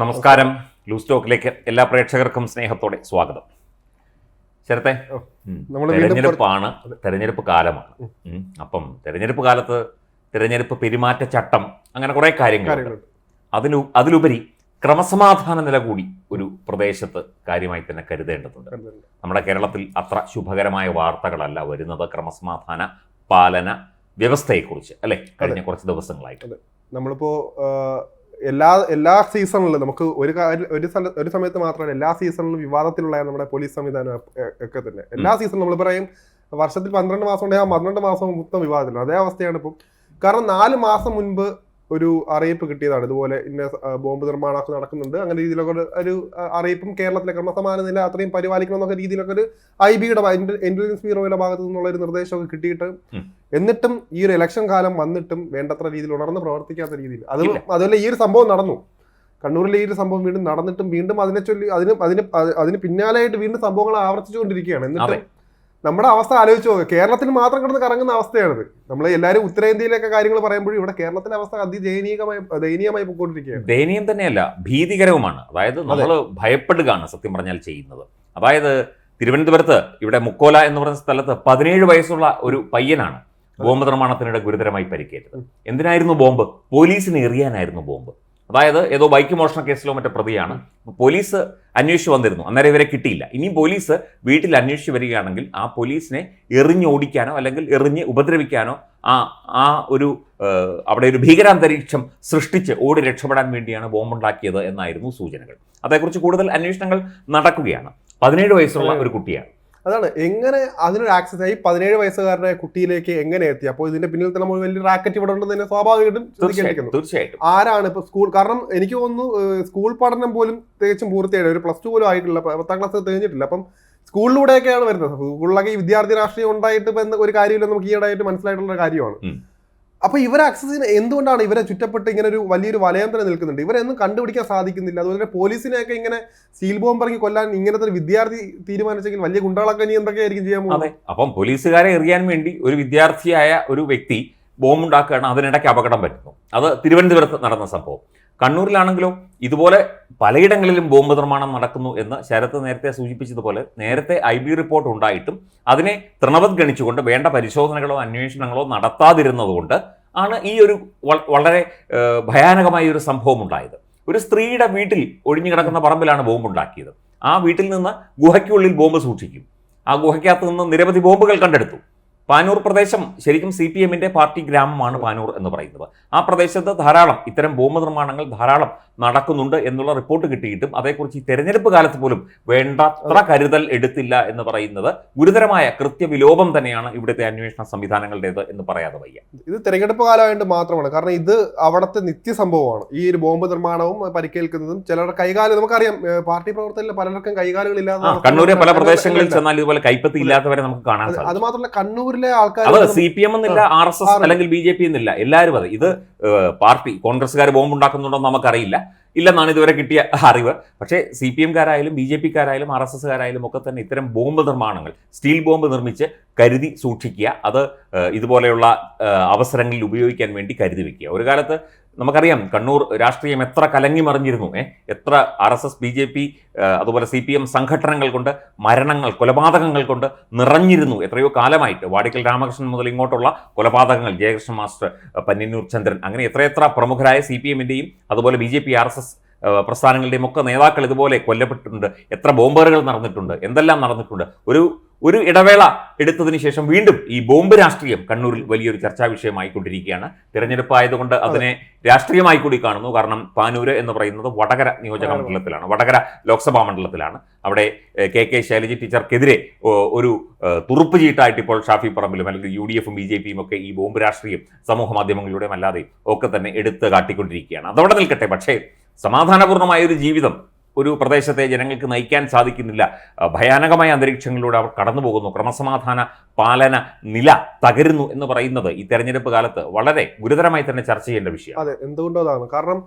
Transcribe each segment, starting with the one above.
നമസ്കാരം. ലൂസ് ടോക്കിലേക്ക് എല്ലാ പ്രേക്ഷകർക്കും സ്നേഹത്തോടെ സ്വാഗതം. ശരത്തെ തെരഞ്ഞെടുപ്പാണ് തെരഞ്ഞെടുപ്പ് കാലമാണ്. അപ്പം തെരഞ്ഞെടുപ്പ് കാലത്ത് തെരഞ്ഞെടുപ്പ് പെരുമാറ്റച്ചട്ടം അങ്ങനെ കുറെ കാര്യങ്ങൾ കാര്യങ്ങളുണ്ട്. അതിനു അതിലുപരി ക്രമസമാധാന നില കൂടി ഒരു പ്രദേശത്ത് കാര്യമായി തന്നെ കരുതേണ്ടതുണ്ട്. നമ്മുടെ കേരളത്തിൽ അത്ര ശുഭകരമായ വാർത്തകളല്ല വരുന്നത് ക്രമസമാധാന പാലന വ്യവസ്ഥയെക്കുറിച്ച് അല്ലെ? കഴിഞ്ഞ കുറച്ച് ദിവസങ്ങളായിട്ട്. നമ്മളിപ്പോ എല്ലാ എല്ലാ സീസണിലും നമുക്ക് ഒരു ഒരു സ്ഥല ഒരു സമയത്ത് മാത്രമല്ല എല്ലാ സീസണിലും വിവാദത്തിലുള്ള നമ്മുടെ പോലീസ് സംവിധാനം ഒക്കെ- തന്നെ. എല്ലാ സീസണും നമ്മൾ പറയും വർഷത്തിൽ പന്ത്രണ്ട് മാസം ഉണ്ടെങ്കിൽ ആ പന്ത്രണ്ട് മാസം മൊത്തം വിവാദത്തിലാണ്. അതേ അവസ്ഥയാണ് ഇപ്പം. കാരണം നാല് മാസം മുൻപ് ഒരു അറിയിപ്പ് കിട്ടിയതാണ്. ഇതുപോലെ ഇന്ന ബോംബ് നിർമ്മാണമൊക്കെ നടക്കുന്നുണ്ട്. അങ്ങനെ രീതിയിലൊക്കെ ഒരു- അറിയിപ്പും കേരളത്തിലെ ക്രമസമാന നില അത്രയും പരിപാലിക്കണം എന്നൊക്കെ രീതിയിലൊക്കെ ഒരു ഐ ബിയുടെ ഇന്റലിജൻസ് ബ്യൂറോയുടെ ഭാഗത്തു നിന്നുള്ള ഒരു നിർദ്ദേശമൊക്കെ കിട്ടിയിട്ട് എന്നിട്ടും ഈ ഒരു ഇലക്ഷൻ കാലം വന്നിട്ടും വേണ്ടത്ര രീതിയിൽ ഉണർന്ന് പ്രവർത്തിക്കാത്ത രീതിയിൽ. അത് അതുപോലെ ഈ ഒരു സംഭവം നടന്നു. കണ്ണൂരിലെ ഈ ഒരു സംഭവം വീണ്ടും നടന്നിട്ടും വീണ്ടും അതിനെ ചൊല്ലി അതിന് അതിന് അതിന് പിന്നാലെയായിട്ട് വീണ്ടും സംഭവങ്ങൾ ആവർത്തിച്ചുകൊണ്ടിരിക്കുകയാണ്. എന്നിട്ട്. നമ്മുടെ അവസ്ഥ ആലോചിച്ച് നോക്കുക കേരളത്തിൽ മാത്രം കിടന്ന് കറങ്ങുന്ന അവസ്ഥയാണിത്. നമ്മൾ എല്ലാവരും ഉത്തരേന്ത്യയിലൊക്കെ കാര്യങ്ങൾ പറയുമ്പോഴും ഇവിടെ കേരളത്തിലെ അവസ്ഥ അതിദയനീയമായി ദയനീയമായി പോയിക്കൊണ്ടിരിക്കുകയാണ്. ദയനീയം തന്നെയല്ല ഭീതികരവുമാണ്. അതായത് നമ്മൾ ഭയപ്പെടുകയാണ് സത്യം പറഞ്ഞാൽ ചെയ്യുന്നത്. അതായത് തിരുവനന്തപുരത്ത് ഇവിടെ മുക്കോല എന്ന് പറയുന്ന സ്ഥലത്ത് പതിനേഴ് വയസ്സുള്ള ഒരു പയ്യനാണ് ബോംബ് നിർമ്മാണത്തിനിടെ ഗുരുതരമായി പരിക്കേറ്റത്. എന്തിനായിരുന്നു ബോംബ്? പോലീസിന് എറിയാനായിരുന്നു ബോംബ്. അതായത് ഏതോ ബൈക്ക് മോഷണ കേസിലോ മറ്റോ പ്രതിയാണ്. പോലീസ് അന്വേഷിച്ച് വന്നിരുന്നു. അന്നേരം ഇവരെ കിട്ടിയില്ല. ഇനി പോലീസ് വീട്ടിൽ അന്വേഷിച്ച് വരികയാണെങ്കിൽ ആ പോലീസിനെ എറിഞ്ഞോടിക്കാനോ അല്ലെങ്കിൽ എറിഞ്ഞ് ഉപദ്രവിക്കാനോ ആ ആ ഒരു അവിടെ ഒരു ഭീകരാന്തരീക്ഷം സൃഷ്ടിച്ച് ഓടി രക്ഷപ്പെടാൻ വേണ്ടിയാണ് ബോംബുണ്ടാക്കിയത് എന്നായിരുന്നു സൂചനകൾ. അതേക്കുറിച്ച് കൂടുതൽ അന്വേഷണങ്ങൾ നടക്കുകയാണ്. പതിനേഴ് വയസ്സുള്ള ഒരു കുട്ടിയാണ്. അതാണ്. എങ്ങനെ അതിനൊരു ആക്സസ് ആയി? പതിനേഴ് വയസ്സുകാരനായ കുട്ടിയിലേക്ക് എങ്ങനെ എത്തി? അപ്പോൾ ഇതിന്റെ പിന്നിൽ തന്നെ വലിയ റാക്കറ്റ് ഇവിടെ ഉണ്ടെന്ന് തന്നെ സ്വാഭാവികമായിട്ടും ചിന്തിക്കേണ്ടിരിക്കുന്നു തീർച്ചയായിട്ടും. ആരാണ് ഇപ്പൊ സ്കൂൾ കാരണം എനിക്ക് തോന്നുന്നു സ്കൂൾ പഠനം പോലും തികച്ചും പൂർത്തിയായിട്ട് ഒരു പ്ലസ് ടു പോലും ആയിട്ടില്ല. പത്താം ക്ലാസ് തികഞ്ഞിട്ടില്ല അപ്പം സ്കൂളിലൂടെയൊക്കെയാണ് വരുന്നത്. സ്കൂളിലൊക്കെ ഈ വിദ്യാർത്ഥി രാഷ്ട്രീയം ഉണ്ടായിട്ട് ഇപ്പൊ ഒരു കാര്യമില്ല നമുക്ക് ഈയിടെയായിട്ട് മനസ്സിലായിട്ടുള്ള കാര്യമാണ്. ഉം. അപ്പൊ ഇവരെ അക്സസിന് എന്തുകൊണ്ടാണ് ഇവരെ ചുറ്റപ്പെട്ട് ഇങ്ങനെ ഒരു വലിയൊരു വലയം തന്നെ നിൽക്കുന്നുണ്ട്? ഇവരെയൊന്നും കണ്ടുപിടിക്കാൻ സാധിക്കുന്നില്ല. അതുപോലെ പോലീസിനെയൊക്കെ ഇങ്ങനെ സീൽ ബോംബ് ഇറങ്ങി കൊല്ലാൻ ഇങ്ങനത്തെ ഒരു വിദ്യാർത്ഥി തീരുമാനിച്ചെങ്കിൽ വലിയ ഗുണ്ടകളൊക്കെ ഇനി എന്തൊക്കെ ആയിരിക്കും ചെയ്യാൻ പോകുന്നത്? അപ്പം പോലീസുകാരെ എറിയാൻ വേണ്ടി ഒരു വിദ്യാർത്ഥിയായ ഒരു വ്യക്തി ബോംബ് ഉണ്ടാക്കുകയാണ്. അതിനിടയ്ക്ക് അപകടം പറ്റുന്നു അത് തിരുവനന്തപുരത്ത് നടന്ന സംഭവം. കണ്ണൂരിലാണെങ്കിലോ ഇതുപോലെ പലയിടങ്ങളിലും ബോംബ് നിർമ്മാണം നടക്കുന്നു എന്ന് ശരത്ത് നേരത്തെ സൂചിപ്പിച്ചതുപോലെ നേരത്തെ ഐ ബി റിപ്പോർട്ട് ഉണ്ടായിട്ടും അതിനെ തൃണവത്ഗണിച്ചുകൊണ്ട് വേണ്ട പരിശോധനകളോ അന്വേഷണങ്ങളോ നടത്താതിരുന്നതുകൊണ്ട് ആണ് ഈ ഒരു വളരെ ഭയാനകമായ ഒരു സംഭവം ഉണ്ടായത്. ഒരു സ്ത്രീയുടെ വീട്ടിൽ ഒഴിഞ്ഞു കിടക്കുന്ന പറമ്പിലാണ് ബോംബ് ഉണ്ടാക്കിയത് ആ വീട്ടിൽ നിന്ന് ഗുഹയ്ക്കുള്ളിൽ ബോംബ് സൂക്ഷിക്കും. ആ ഗുഹയ്ക്കകത്ത് നിന്ന് നിരവധി ബോംബുകൾ കണ്ടെടുത്തു. പാനൂർ പ്രദേശം ശരിക്കും സി പി എമ്മിന്റെ പാർട്ടി ഗ്രാമമാണ് പാനൂർ എന്ന് പറയുന്നത്. ആ പ്രദേശത്ത് ധാരാളം ഇത്തരം ബോംബ് നിർമ്മാണങ്ങൾ ധാരാളം നടക്കുന്നുണ്ട് എന്നുള്ള റിപ്പോർട്ട് കിട്ടിയിട്ടും അതേക്കുറിച്ച് ഈ തെരഞ്ഞെടുപ്പ് കാലത്ത് പോലും വേണ്ടത്ര കരുതൽ എടുത്തില്ല എന്ന് പറയുന്നത് ഗുരുതരമായ കൃത്യവിലോപം തന്നെയാണ് ഇവിടുത്തെ അന്വേഷണ സംവിധാനങ്ങളുടേത് എന്ന് പറയാതെ വയ്യ. ഇത് തെരഞ്ഞെടുപ്പ് കാലമായിട്ട് മാത്രമാണ്. കാരണം ഇത് അവിടുത്തെ നിത്യസംഭവമാണ്. ഈ ഒരു ബോംബ് നിർമ്മാണവും പരിക്കേൽക്കുന്നതും ചിലരുടെ കൈകാലം നമുക്കറിയാം. പാർട്ടി പ്രവർത്തകരിൽ പലർക്കും കൈകാലുകളില്ലാതെ കണ്ണൂരിലെ കണ്ണൂരെ പല പ്രദേശങ്ങളിൽ ചെന്നാൽ ഇതുപോലെ കൈപ്പത്തി ഇല്ലാത്തവരെ നമുക്ക് കാണാൻ അത് മാത്രമല്ല അത് കണ്ണൂരിലെ ആൾക്കാർ സി പി എം എന്നില്ല ആർ എസ് എസ് അല്ലെങ്കിൽ ബി ജെ പി എന്നില്ല. എല്ലാവരും അതെ. ഇത് പാർട്ടി കോൺഗ്രസ്സുകാർ ബോംബ് ഉണ്ടാക്കുന്നുണ്ടോ എന്ന് നമുക്കറിയില്ല. ഇല്ലെന്നാണ് ഇതുവരെ കിട്ടിയ അറിവ്. പക്ഷേ സി പി എംകാരായാലും ബി ജെ പിക്കാരായാലും ആർ എസ് എസ്സുകാരായാലും ഒക്കെ തന്നെ ഇത്തരം ബോംബ് നിർമ്മാണങ്ങൾ സ്റ്റീൽ ബോംബ് നിർമ്മിച്ച് കരുതി സൂക്ഷിക്കുക. അത് ഇതുപോലെയുള്ള അവസരങ്ങളിൽ ഉപയോഗിക്കാൻ വേണ്ടി കരുതി വെക്കുക. ഒരു കാലത്ത് നമുക്കറിയാം കണ്ണൂർ രാഷ്ട്രീയം എത്ര കലങ്ങി മറിഞ്ഞിരുന്നു ഏ? എത്ര R S S B J P അതുപോലെ സി പി എം സംഘടനകൾ കൊണ്ട് മരണങ്ങൾ കൊലപാതകങ്ങൾ കൊണ്ട് നിറഞ്ഞിരുന്നു എത്രയോ കാലമായിട്ട്. വാടിക്കൽ രാമകൃഷ്ണൻ മുതൽ ഇങ്ങോട്ടുള്ള കൊലപാതകങ്ങൾ ജയകൃഷ്ണ മാസ്റ്റർ പന്നിന്നൂർ ചന്ദ്രൻ അങ്ങനെ എത്രയെത്ര പ്രമുഖരായ സി പി എമ്മിന്റെയും അതുപോലെ B J P R S S പ്രസ്ഥാനങ്ങളുടെയും ഒക്കെ നേതാക്കൾ ഇതുപോലെ കൊല്ലപ്പെട്ടിട്ടുണ്ട്. എത്ര ബോംബറുകൾ നടന്നിട്ടുണ്ട്. എന്തെല്ലാം നടന്നിട്ടുണ്ട്. ഒരു ഒരു ഇടവേള എടുത്തതിന് ശേഷം വീണ്ടും ഈ ബോംബ് രാഷ്ട്രീയം കണ്ണൂരിൽ വലിയൊരു ചർച്ചാ വിഷയമായിക്കൊണ്ടിരിക്കുകയാണ്. തിരഞ്ഞെടുപ്പായതുകൊണ്ട് അതിനെ രാഷ്ട്രീയമായി കൂടി കാണുന്നു. കാരണം പാനൂര് എന്ന് പറയുന്നത് വടകര നിയോജക മണ്ഡലത്തിലാണ്. വടകര ലോക്സഭാ മണ്ഡലത്തിലാണ്. അവിടെ കെ കെ ശൈലജ ടീച്ചർക്കെതിരെ ഒരു തുറുപ്പ് ചീട്ടായിട്ട് ഇപ്പോൾ ഷാഫി പറമ്പിലും അല്ലെങ്കിൽ യു ഡി എഫും ബി ജെ പിയും ഒക്കെ ഈ ബോംബ് രാഷ്ട്രീയം സമൂഹ മാധ്യമങ്ങളിലൂടെയും അല്ലാതെയും ഒക്കെ തന്നെ എടുത്ത് കാട്ടിക്കൊണ്ടിരിക്കുകയാണ്. അതവിടെ നിൽക്കട്ടെ. പക്ഷേ സമാധാനപൂർണമായ ഒരു ജീവിതം ഒരു പ്രദേശത്തെ ജനങ്ങൾക്ക് നയിക്കാൻ സാധിക്കുന്നില്ല. ഭയാനകമായ അന്തരീക്ഷങ്ങളിലൂടെ അവർ കടന്നു പോകുന്നു ക്രമസമാധാന പാലന നില തകരുന്നു എന്ന് പറയുന്നത് ഈ തെരഞ്ഞെടുപ്പ് കാലത്ത് വളരെ ഗുരുതരമായി തന്നെ ചർച്ച ചെയ്യേണ്ട വിഷയം അതെ എന്തുകൊണ്ടോ അതാണ് കാരണം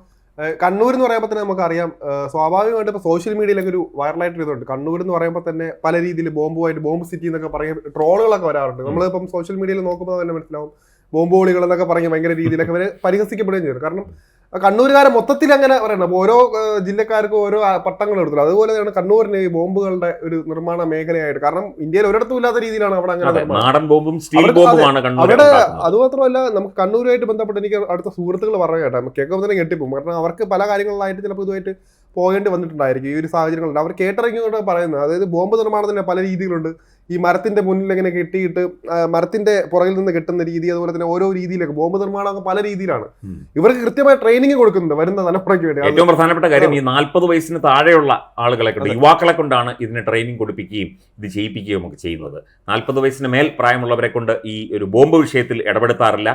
കണ്ണൂർ എന്ന് പറയുമ്പോൾ തന്നെ നമുക്കറിയാം സ്വാഭാവികമായിട്ട് ഇപ്പോൾ സോഷ്യൽ മീഡിയയിലൊക്കെ ഒരു വൈറലായിട്ട് ഇതുണ്ട് കണ്ണൂർ എന്ന് പറയുമ്പോൾ തന്നെ പല രീതിയിൽ ബോംബുമായിട്ട് ബോംബ് സിറ്റി എന്നൊക്കെ പറയുന്ന ട്രോളുകളൊക്കെ വരാറുണ്ട്. നമ്മളിപ്പം സോഷ്യൽ മീഡിയയിൽ നോക്കുമ്പോൾ തന്നെ മനസ്സിലാവും ബോംബ് ഗോളികൾ എന്നൊക്കെ പറഞ്ഞ് ഭയങ്കര രീതിയിലൊക്കെ അവർ പരിഹസിക്കപ്പെടുകയും ചെയ്തു. കാരണം കണ്ണൂരുകാരെ മൊത്തത്തിൽ അങ്ങനെ പറയണം ഓരോ ജില്ലക്കാർക്കും ഓരോ പട്ടങ്ങൾ പട്ടങ്ങൾ അതുപോലെ അതുപോലെയാണ് കണ്ണൂരിന് ഈ ബോംബുകളുടെ ഒരു നിർമ്മാണ മേഖലയായിട്ട്. കാരണം ഇന്ത്യയിൽ ഒരിടത്തും ഇല്ലാത്ത രീതിയിലാണ് അവിടെ അങ്ങനെ. നാടൻ ബോംബും സ്റ്റീൽ ബോംബുമാണ് അവിടെ അതുമാത്രമല്ല നമുക്ക് കണ്ണൂരുമായിട്ട് ബന്ധപ്പെട്ട് എനിക്ക് അടുത്ത സുഹൃത്തുക്കൾ പറഞ്ഞു കേട്ടോ. കേൾക്കുമ്പോൾ തന്നെ കെട്ടിപ്പോകും കാരണം അവർക്ക് പല കാര്യങ്ങളിലായിട്ട് ചിലപ്പോൾ ഇതുമായിട്ട് പോകേണ്ടി വന്നിട്ടുണ്ടായിരിക്കും. ഈ ഒരു സാഹചര്യങ്ങളുണ്ട്. അവർ കേട്ടറിഞ്ഞുകൊണ്ട് പറയുന്നത്. അതായത് ബോംബ് നിർമ്മാണത്തിന് പല രീതികളുണ്ട്. ഈ മരത്തിന്റെ മുന്നിൽ ഇങ്ങനെ കെട്ടിയിട്ട് മരത്തിന്റെ പുറകിൽ നിന്ന് കിട്ടുന്ന രീതി അതുപോലെ തന്നെ ഓരോ രീതിയിലൊക്കെ ബോംബ് നിർമ്മാണമൊക്കെ പല രീതിയിലാണ്. ഇവർക്ക് കൃത്യമായ ട്രെയിനിങ് കൊടുക്കുന്നുണ്ട് വരുന്ന തലമുറയ്ക്ക് വേണ്ടി. ഏറ്റവും പ്രധാനപ്പെട്ട കാര്യം ഈ നാൽപ്പത് വയസ്സിന് താഴെയുള്ള ആളുകളെ കൊണ്ട് യുവാക്കളെ കൊണ്ടാണ് ഇതിന് ട്രെയിനിങ് കൊടുപ്പിക്കുകയും ഇത് ചെയ്യിപ്പിക്കുകയും ഒക്കെ ചെയ്യുന്നത്. നാൽപ്പത് വയസ്സിന് മേൽ പ്രായമുള്ളവരെ കൊണ്ട് ഈ ഒരു ബോംബ് വിഷയത്തിൽ ഇടപെടുത്താറില്ല.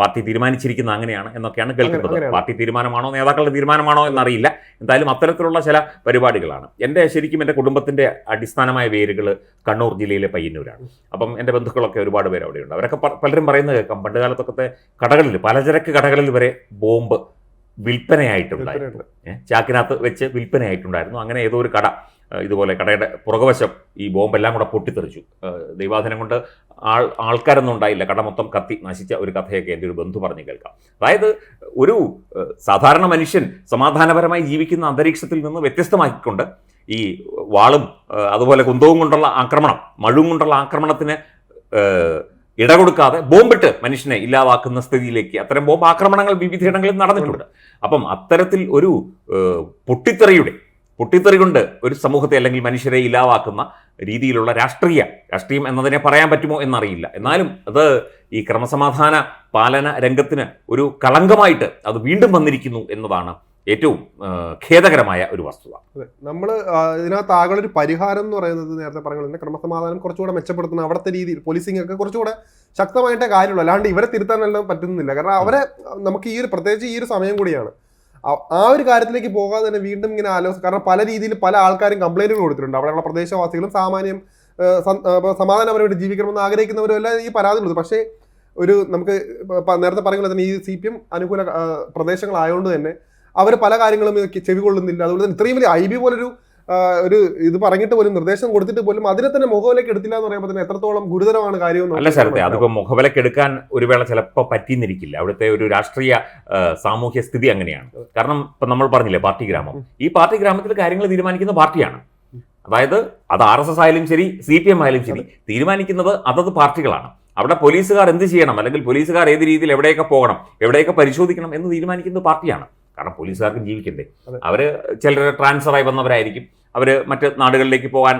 പാർട്ടി തീരുമാനിച്ചിരിക്കുന്ന അങ്ങനെയാണ് എന്നൊക്കെയാണ് കേൾക്കുന്നത്. പാർട്ടി തീരുമാനമാണോ നേതാക്കളുടെ തീരുമാനമാണോ എന്നറിയില്ല. എന്തായാലും അത്തരത്തിലുള്ള ചില പരിപാടികളാണ്. എന്റെ ശരിക്കും എന്റെ കുടുംബത്തിന്റെ അടിസ്ഥാനമായ വേരുകൾ കണ്ണൂർ ജില്ലയിലെ പയ്യന്നൂരാണ്. അപ്പം എന്റെ ബന്ധുക്കളൊക്കെ ഒരുപാട് പേര് അവിടെയുണ്ട്. അവരൊക്കെ പലരും പറയുന്നത് കേൾക്കാം. പണ്ട് കാലത്തൊക്കെ കടകളിൽ പലചരക്ക് കടകളിൽ വരെ ബോംബ് വിൽപ്പനയായിട്ടുണ്ടായിരുന്നു. ചാക്കിനകത്ത് വെച്ച് വിൽപ്പനയായിട്ടുണ്ടായിരുന്നു. അങ്ങനെ ഏതോ ഒരു കട ഇതുപോലെ കടയുടെ പുറകുവശം ഈ ബോംബെല്ലാം കൂടെ പൊട്ടിത്തെറിച്ചു. ദൈവാധനം കൊണ്ട് ആൾ ആൾക്കാരൊന്നും ഉണ്ടായില്ല. കട മൊത്തം കത്തി നശിച്ച ഒരു കഥയൊക്കെ എന്റെ ഒരു ബന്ധു പറഞ്ഞു കേൾക്കാം. അതായത് ഒരു സാധാരണ മനുഷ്യൻ സമാധാനപരമായി ജീവിക്കുന്ന അന്തരീക്ഷത്തിൽ നിന്ന് വ്യത്യസ്തമാക്കിക്കൊണ്ട് ഈ വാളും അതുപോലെ കുന്തവും കൊണ്ടുള്ള ആക്രമണം മഴുവും കൊണ്ടുള്ള ആക്രമണത്തിന് ഇട ഇടകൊടുക്കാതെ ബോംബിട്ട് മനുഷ്യനെ ഇല്ലാതാക്കുന്ന സ്ഥിതിയിലേക്ക് അത്തരം ബോംബ് ആക്രമണങ്ങൾ വിവിധയിടങ്ങളിൽ നടന്നിട്ടുണ്ട്. അപ്പം അത്തരത്തിൽ ഒരു പൊട്ടിത്തെറിയുടെ പൊട്ടിത്തെറി കൊണ്ട് ഒരു സമൂഹത്തെ അല്ലെങ്കിൽ മനുഷ്യരെ ഇല്ലാതാക്കുന്ന രീതിയിലുള്ള രാഷ്ട്രീയ രാഷ്ട്രീയം എന്നതിനെ പറയാൻ പറ്റുമോ എന്നറിയില്ല. എന്നാലും അത് ഈ ക്രമസമാധാന പാലന രംഗത്തിന് ഒരു കളങ്കമായിട്ട് അത് വീണ്ടും വന്നിരിക്കുന്നു എന്നതാണ് ഏറ്റവും ഖേദകരമായ ഒരു വസ്തുത. അതെ. നമ്മൾ ഇതിനകത്ത് ഒരു പരിഹാരം എന്ന് പറയുന്നത് നേരത്തെ പറഞ്ഞ ക്രമസമാധാനം കുറച്ചുകൂടെ മെച്ചപ്പെടുത്തുന്ന അവിടുത്തെ രീതിയിൽ പോലീസിംഗ് ഒക്കെ കുറച്ചുകൂടെ ശക്തമായിട്ടേ കാര്യമുള്ളൂ. അല്ലാണ്ട് ഇവരെ തിരുത്താനെല്ലാം പറ്റുന്നില്ല. കാരണം അവരെ നമുക്ക് ഈ ഒരു പ്രത്യേകിച്ച് ഈ ഒരു സമയം കൂടിയാണ്. ആ- ഒരു കാര്യത്തിലേക്ക് പോകാതെ തന്നെ വീണ്ടും ഇങ്ങനെ ആലോചിച്ച് കാരണം പല രീതിയിൽ പല ആൾക്കാരും കംപ്ലൈന്റുകൾ കൊടുത്തിട്ടുണ്ട്. അവിടെയുള്ള പ്രദേശവാസികളും സാമാന്യം സമാധാനപരമായിട്ട് ജീവിക്കണമെന്ന് ആഗ്രഹിക്കുന്നവരും എല്ലാം ഈ പരാതി കൊടുത്തു പക്ഷേ ഒരു നമുക്ക് നേരത്തെ പറഞ്ഞ തന്നെ ഈ സി പി എം അനുകൂല പ്രദേശങ്ങളായതുകൊണ്ട് തന്നെ അവർ പല കാര്യങ്ങളും ചെവികൊള്ളുന്നില്ല അതുപോലെ തന്നെ ഇത്രയും വലിയ ഐ ബി പോലൊരു ഒരു ഇത് പറഞ്ഞിട്ട് പോലും നിർദ്ദേശം കൊടുത്തിട്ട് പോലും അതിനെ തന്നെ മുഖവിലേക്ക് എടുത്തില്ല എന്ന് പറയുമ്പോൾ തന്നെ എത്രത്തോളം ഗുരുതരമാണ് കാര്യം അല്ല സ്ഥലത്തെ അതിപ്പോൾ മുഖവിലേക്ക് എടുക്കാൻ ഒരു വേള ചിലപ്പോൾ പറ്റിയെന്നിരിക്കില്ല അവിടുത്തെ ഒരു രാഷ്ട്രീയ സാമൂഹ്യ സ്ഥിതി അങ്ങനെയാണ്. കാരണം ഇപ്പൊ നമ്മൾ പറഞ്ഞില്ലേ പാർട്ടി ഗ്രാമം. ഈ പാർട്ടി ഗ്രാമത്തിൽ കാര്യങ്ങൾ തീരുമാനിക്കുന്ന പാർട്ടിയാണ്. അതായത് അത് ആർ എസ് എസ് ആയാലും ശരി സി പി എം ആയാലും ശരി തീരുമാനിക്കുന്നത് അതത് പാർട്ടികളാണ്. അവിടെ പോലീസുകാർ എന്ത് ചെയ്യണം? അല്ലെങ്കിൽ പോലീസുകാർ ഏത് രീതിയിൽ എവിടെയൊക്കെ പോകണം? എവിടെയൊക്കെ പരിശോധിക്കണം എന്ന് തീരുമാനിക്കുന്നത് പാർട്ടിയാണ്. കാരണം പോലീസുകാർക്ക് ജീവിക്കണ്ടേ. അവർ ചിലർ ട്രാൻസ്ഫർ ആയി വന്നവരായിരിക്കും. അവർ മറ്റ് നാടുകളിലേക്ക് പോകാൻ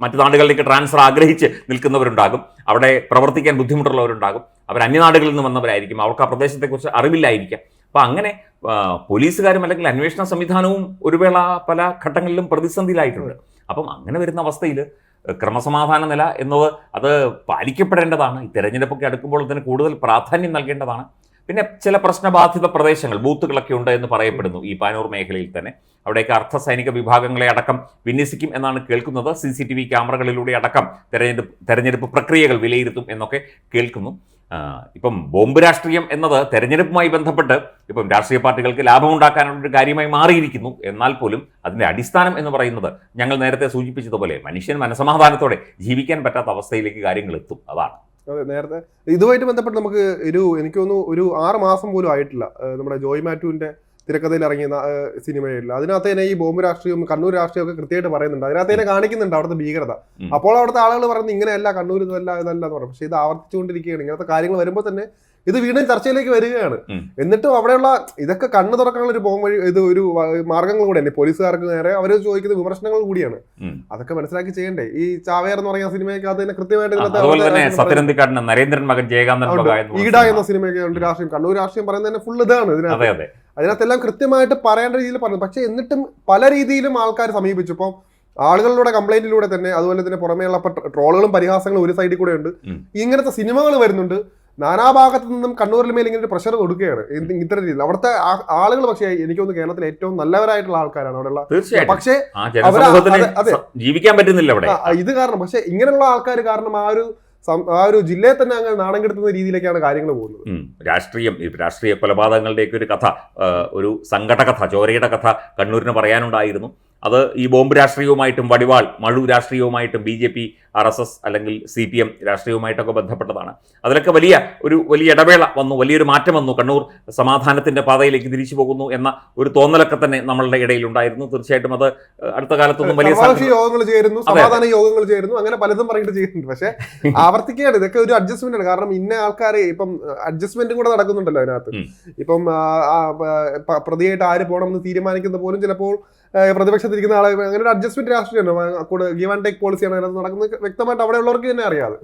മറ്റു നാടുകളിലേക്ക് ട്രാൻസ്ഫർ ആഗ്രഹിച്ച് നിൽക്കുന്നവരുണ്ടാകും. അവിടെ പ്രവർത്തിക്കാൻ ബുദ്ധിമുട്ടുള്ളവരുണ്ടാകും. അവർ അന്യനാടുകളിൽ നിന്ന് വന്നവരായിരിക്കും. അവർക്ക് ആ പ്രദേശത്തെക്കുറിച്ച് അറിവില്ലായിരിക്കാം. അപ്പോൾ അങ്ങനെ പോലീസുകാരും അല്ലെങ്കിൽ അന്വേഷണ സംവിധാനവും ഒരു വേള പല ഘട്ടങ്ങളിലും പ്രതിസന്ധിയിലായിട്ടുണ്ട്. അപ്പം അങ്ങനെ വരുന്ന അവസ്ഥയിൽ ക്രമസമാധാന നില എന്നത് അത് പാലിക്കപ്പെടേണ്ടതാണ്. ഈ തെരഞ്ഞെടുപ്പൊക്കെ അടുക്കുമ്പോൾ അതിന് കൂടുതൽ പ്രാധാന്യം നൽകേണ്ടതാണ്. പിന്നെ ചില പ്രശ്നബാധിത പ്രദേശങ്ങൾ ബൂത്തുകളൊക്കെ ഉണ്ട് എന്ന് പറയപ്പെടുന്നു ഈ പാനൂർ മേഖലയിൽ തന്നെ. അവിടേക്ക് അർദ്ധ സൈനിക വിഭാഗങ്ങളെ അടക്കം വിന്യസിക്കും എന്നാണ് കേൾക്കുന്നത്. സി സി ടി വി ക്യാമറകളിലൂടെ അടക്കം തെരഞ്ഞെടുപ്പ് തെരഞ്ഞെടുപ്പ് പ്രക്രിയകൾ വിലയിരുത്തും എന്നൊക്കെ കേൾക്കുന്നു. ഇപ്പം ബോംബ് രാഷ്ട്രീയം എന്നത് തെരഞ്ഞെടുപ്പുമായി ബന്ധപ്പെട്ട് ഇപ്പം രാഷ്ട്രീയ പാർട്ടികൾക്ക് ലാഭമുണ്ടാക്കാനുള്ള ഒരു കാര്യമായി മാറിയിരിക്കുന്നു. എന്നാൽ പോലും അതിന്റെ അടിസ്ഥാനം എന്ന് പറയുന്നത് ഞങ്ങൾ നേരത്തെ സൂചിപ്പിച്ചതുപോലെ മനുഷ്യൻ മനസമാധാനത്തോടെ ജീവിക്കാൻ പറ്റാത്ത അവസ്ഥയിലേക്ക് കാര്യങ്ങൾ എത്തും. അതാണ്. അതെ നേരത്തെ. ഇതുമായിട്ട് ബന്ധപ്പെട്ട് നമുക്ക് ഒരു എനിക്ക് തോന്നുന്നു ഒരു ആറ് മാസം പോലും ആയിട്ടില്ല. നമ്മുടെ ജോയ് മാറ്റുവിന്റെ തിരക്കഥയിൽ ഇറങ്ങിയ സിനിമയല്ല അതിനകത്ത് തന്നെ ഈ ബോംബ് രാഷ്ട്രീയവും കണ്ണൂർ രാഷ്ട്രീയം ഒക്കെ കൃത്യമായിട്ട് പറയുന്നുണ്ട്. അതിനകത്ത് തന്നെ കാണിക്കുന്നുണ്ട് അവിടുത്തെ ഭീകരത. അപ്പോൾ അവിടുത്തെ ആളുകൾ പറയുന്നത് ഇങ്ങനെയല്ല കണ്ണൂർ ഇതല്ല ഇതല്ല എന്ന് പറയും. പക്ഷേ ഇത് ആവർത്തിച്ചുകൊണ്ടിരിക്കുകയാണ്. ഇങ്ങനത്തെ കാര്യങ്ങൾ വരുമ്പോൾ തന്നെ ഇത് വീണ്ടും ചർച്ചയിലേക്ക് വരികയാണ്. എന്നിട്ടും അവിടെയുള്ള ഇതൊക്കെ കണ്ണു തുറക്കാനുള്ള ഒരു പോം വഴി ഇത് ഒരു മാർഗങ്ങൾ കൂടെയല്ലേ പോലീസുകാർക്ക് നേരെ അവർ ചോദിക്കുന്ന വിമർശനങ്ങൾ കൂടിയാണ്. അതൊക്കെ മനസ്സിലാക്കി ചെയ്യണ്ടേ? ഈ ചാവേർ എന്ന് പറയുന്ന സിനിമയ്ക്കകത്ത് തന്നെ കൃത്യമായിട്ട് നരേന്ദ്രൻ മകൻ ജയകാന്തൻ ഈട എന്ന സിനിമയൊക്കെ രാഷ്ട്രീയം. കണ്ണൂർ രാഷ്ട്രീയം പറയുന്നത് തന്നെ ഫുൾ ഇതാണ് ഇതിനകത്ത്. അതെ അതെ. അതിനകത്തെല്ലാം കൃത്യമായിട്ട് പറയേണ്ട രീതിയിൽ പറഞ്ഞു പക്ഷെ എന്നിട്ടും പല രീതിയിലും ആൾക്കാർ സമീപിച്ചു. ഇപ്പം ആളുകളിലൂടെ കംപ്ലൈന്റിലൂടെ തന്നെ അതുപോലെ തന്നെ പുറമേയുള്ള ട്രോളുകളും പരിഹാസങ്ങളും ഒരു സൈഡിൽ കൂടെ ഉണ്ട്. ഇങ്ങനത്തെ സിനിമകൾ വരുന്നുണ്ട്. നാനാഭാഗത്തു നിന്നും കണ്ണൂരിൽ മേൽ ഇങ്ങനെ ഒരു പ്രഷർ കൊടുക്കുകയാണ് ഇത്തരം രീതിയിൽ. അവിടുത്തെ ആളുകൾ പക്ഷേ എനിക്ക് തോന്നുന്നു കേരളത്തിൽ ഏറ്റവും നല്ലവരായിട്ടുള്ള ആൾക്കാരാണ് അവിടെയുള്ള പക്ഷേ ജീവിക്കാൻ പറ്റുന്നില്ല അവിടെ. ഇത് കാരണം പക്ഷേ ഇങ്ങനെയുള്ള ആൾക്കാർ കാരണം ആ ഒരു ആ ഒരു ജില്ലയെ തന്നെ അങ്ങ് നാണം കെടുത്തുന്ന രീതിയിലേക്കാണ് കാര്യങ്ങൾ പോകുന്നത്. രാഷ്ട്രീയം രാഷ്ട്രീയ കൊലപാതകങ്ങളുടെയൊക്കെ ഒരു കഥ ഒരു സങ്കട കഥ ചോരയുടെ കഥ കണ്ണൂരിന് പറയാനുണ്ടായിരുന്നു. അത് ഈ ബോംബ് രാഷ്ട്രീയവുമായിട്ടും വടിവാൾ മഴു രാഷ്ട്രീയവുമായിട്ടും B J P R S S അല്ലെങ്കിൽ സി പി എം രാഷ്ട്രീയവുമായിട്ടൊക്കെ ബന്ധപ്പെട്ടതാണ്. അതിലൊക്കെ വലിയ ഒരു വലിയ ഇടവേള വന്നു വലിയൊരു മാറ്റം വന്നു. കണ്ണൂർ സമാധാനത്തിന്റെ പാതയിലേക്ക് തിരിച്ചു പോകുന്നു എന്ന ഒരു തോന്നലൊക്കെ തന്നെ നമ്മളുടെ ഇടയിൽ ഉണ്ടായിരുന്നു. തീർച്ചയായിട്ടും അത് അടുത്ത കാലത്തൊന്നും വലിയ യോഗങ്ങൾ ചേരുന്നു സമാധാന യോഗങ്ങൾ ചേരുന്നു അങ്ങനെ പലതും പറഞ്ഞിട്ട് ചെയ്യുന്നുണ്ട്. പക്ഷേ ആവർത്തിക്കുകയാണ് ഇതൊക്കെ ഒരു അഡ്ജസ്റ്റ്മെന്റ് ആണ്. കാരണം ഇന്ന ആൾക്കാരെ ഇപ്പം അഡ്ജസ്റ്റ്മെന്റും കൂടെ നടക്കുന്നുണ്ടല്ലോ അതിനകത്ത്. ഇപ്പം പ്രതിയായിട്ട് ആര് പോകണമെന്ന് തീരുമാനിക്കുന്ന പോലും ചിലപ്പോൾ പ്രതിപക്ഷത്തിരിക്കുന്ന ആളെ അങ്ങനെ ഒരു അഡ്ജസ്റ്റ്മെന്റ് രാഷ്ട്രീയമാണ് ഗീവ് ആൻഡ് ടേക്ക് പോളിസിയാണ് അതിനകത്ത് നടക്കുന്നത് വ്യക്തമായിട്ട് അവിടെ ഉള്ളവർക്ക് തന്നെ അറിയാതെ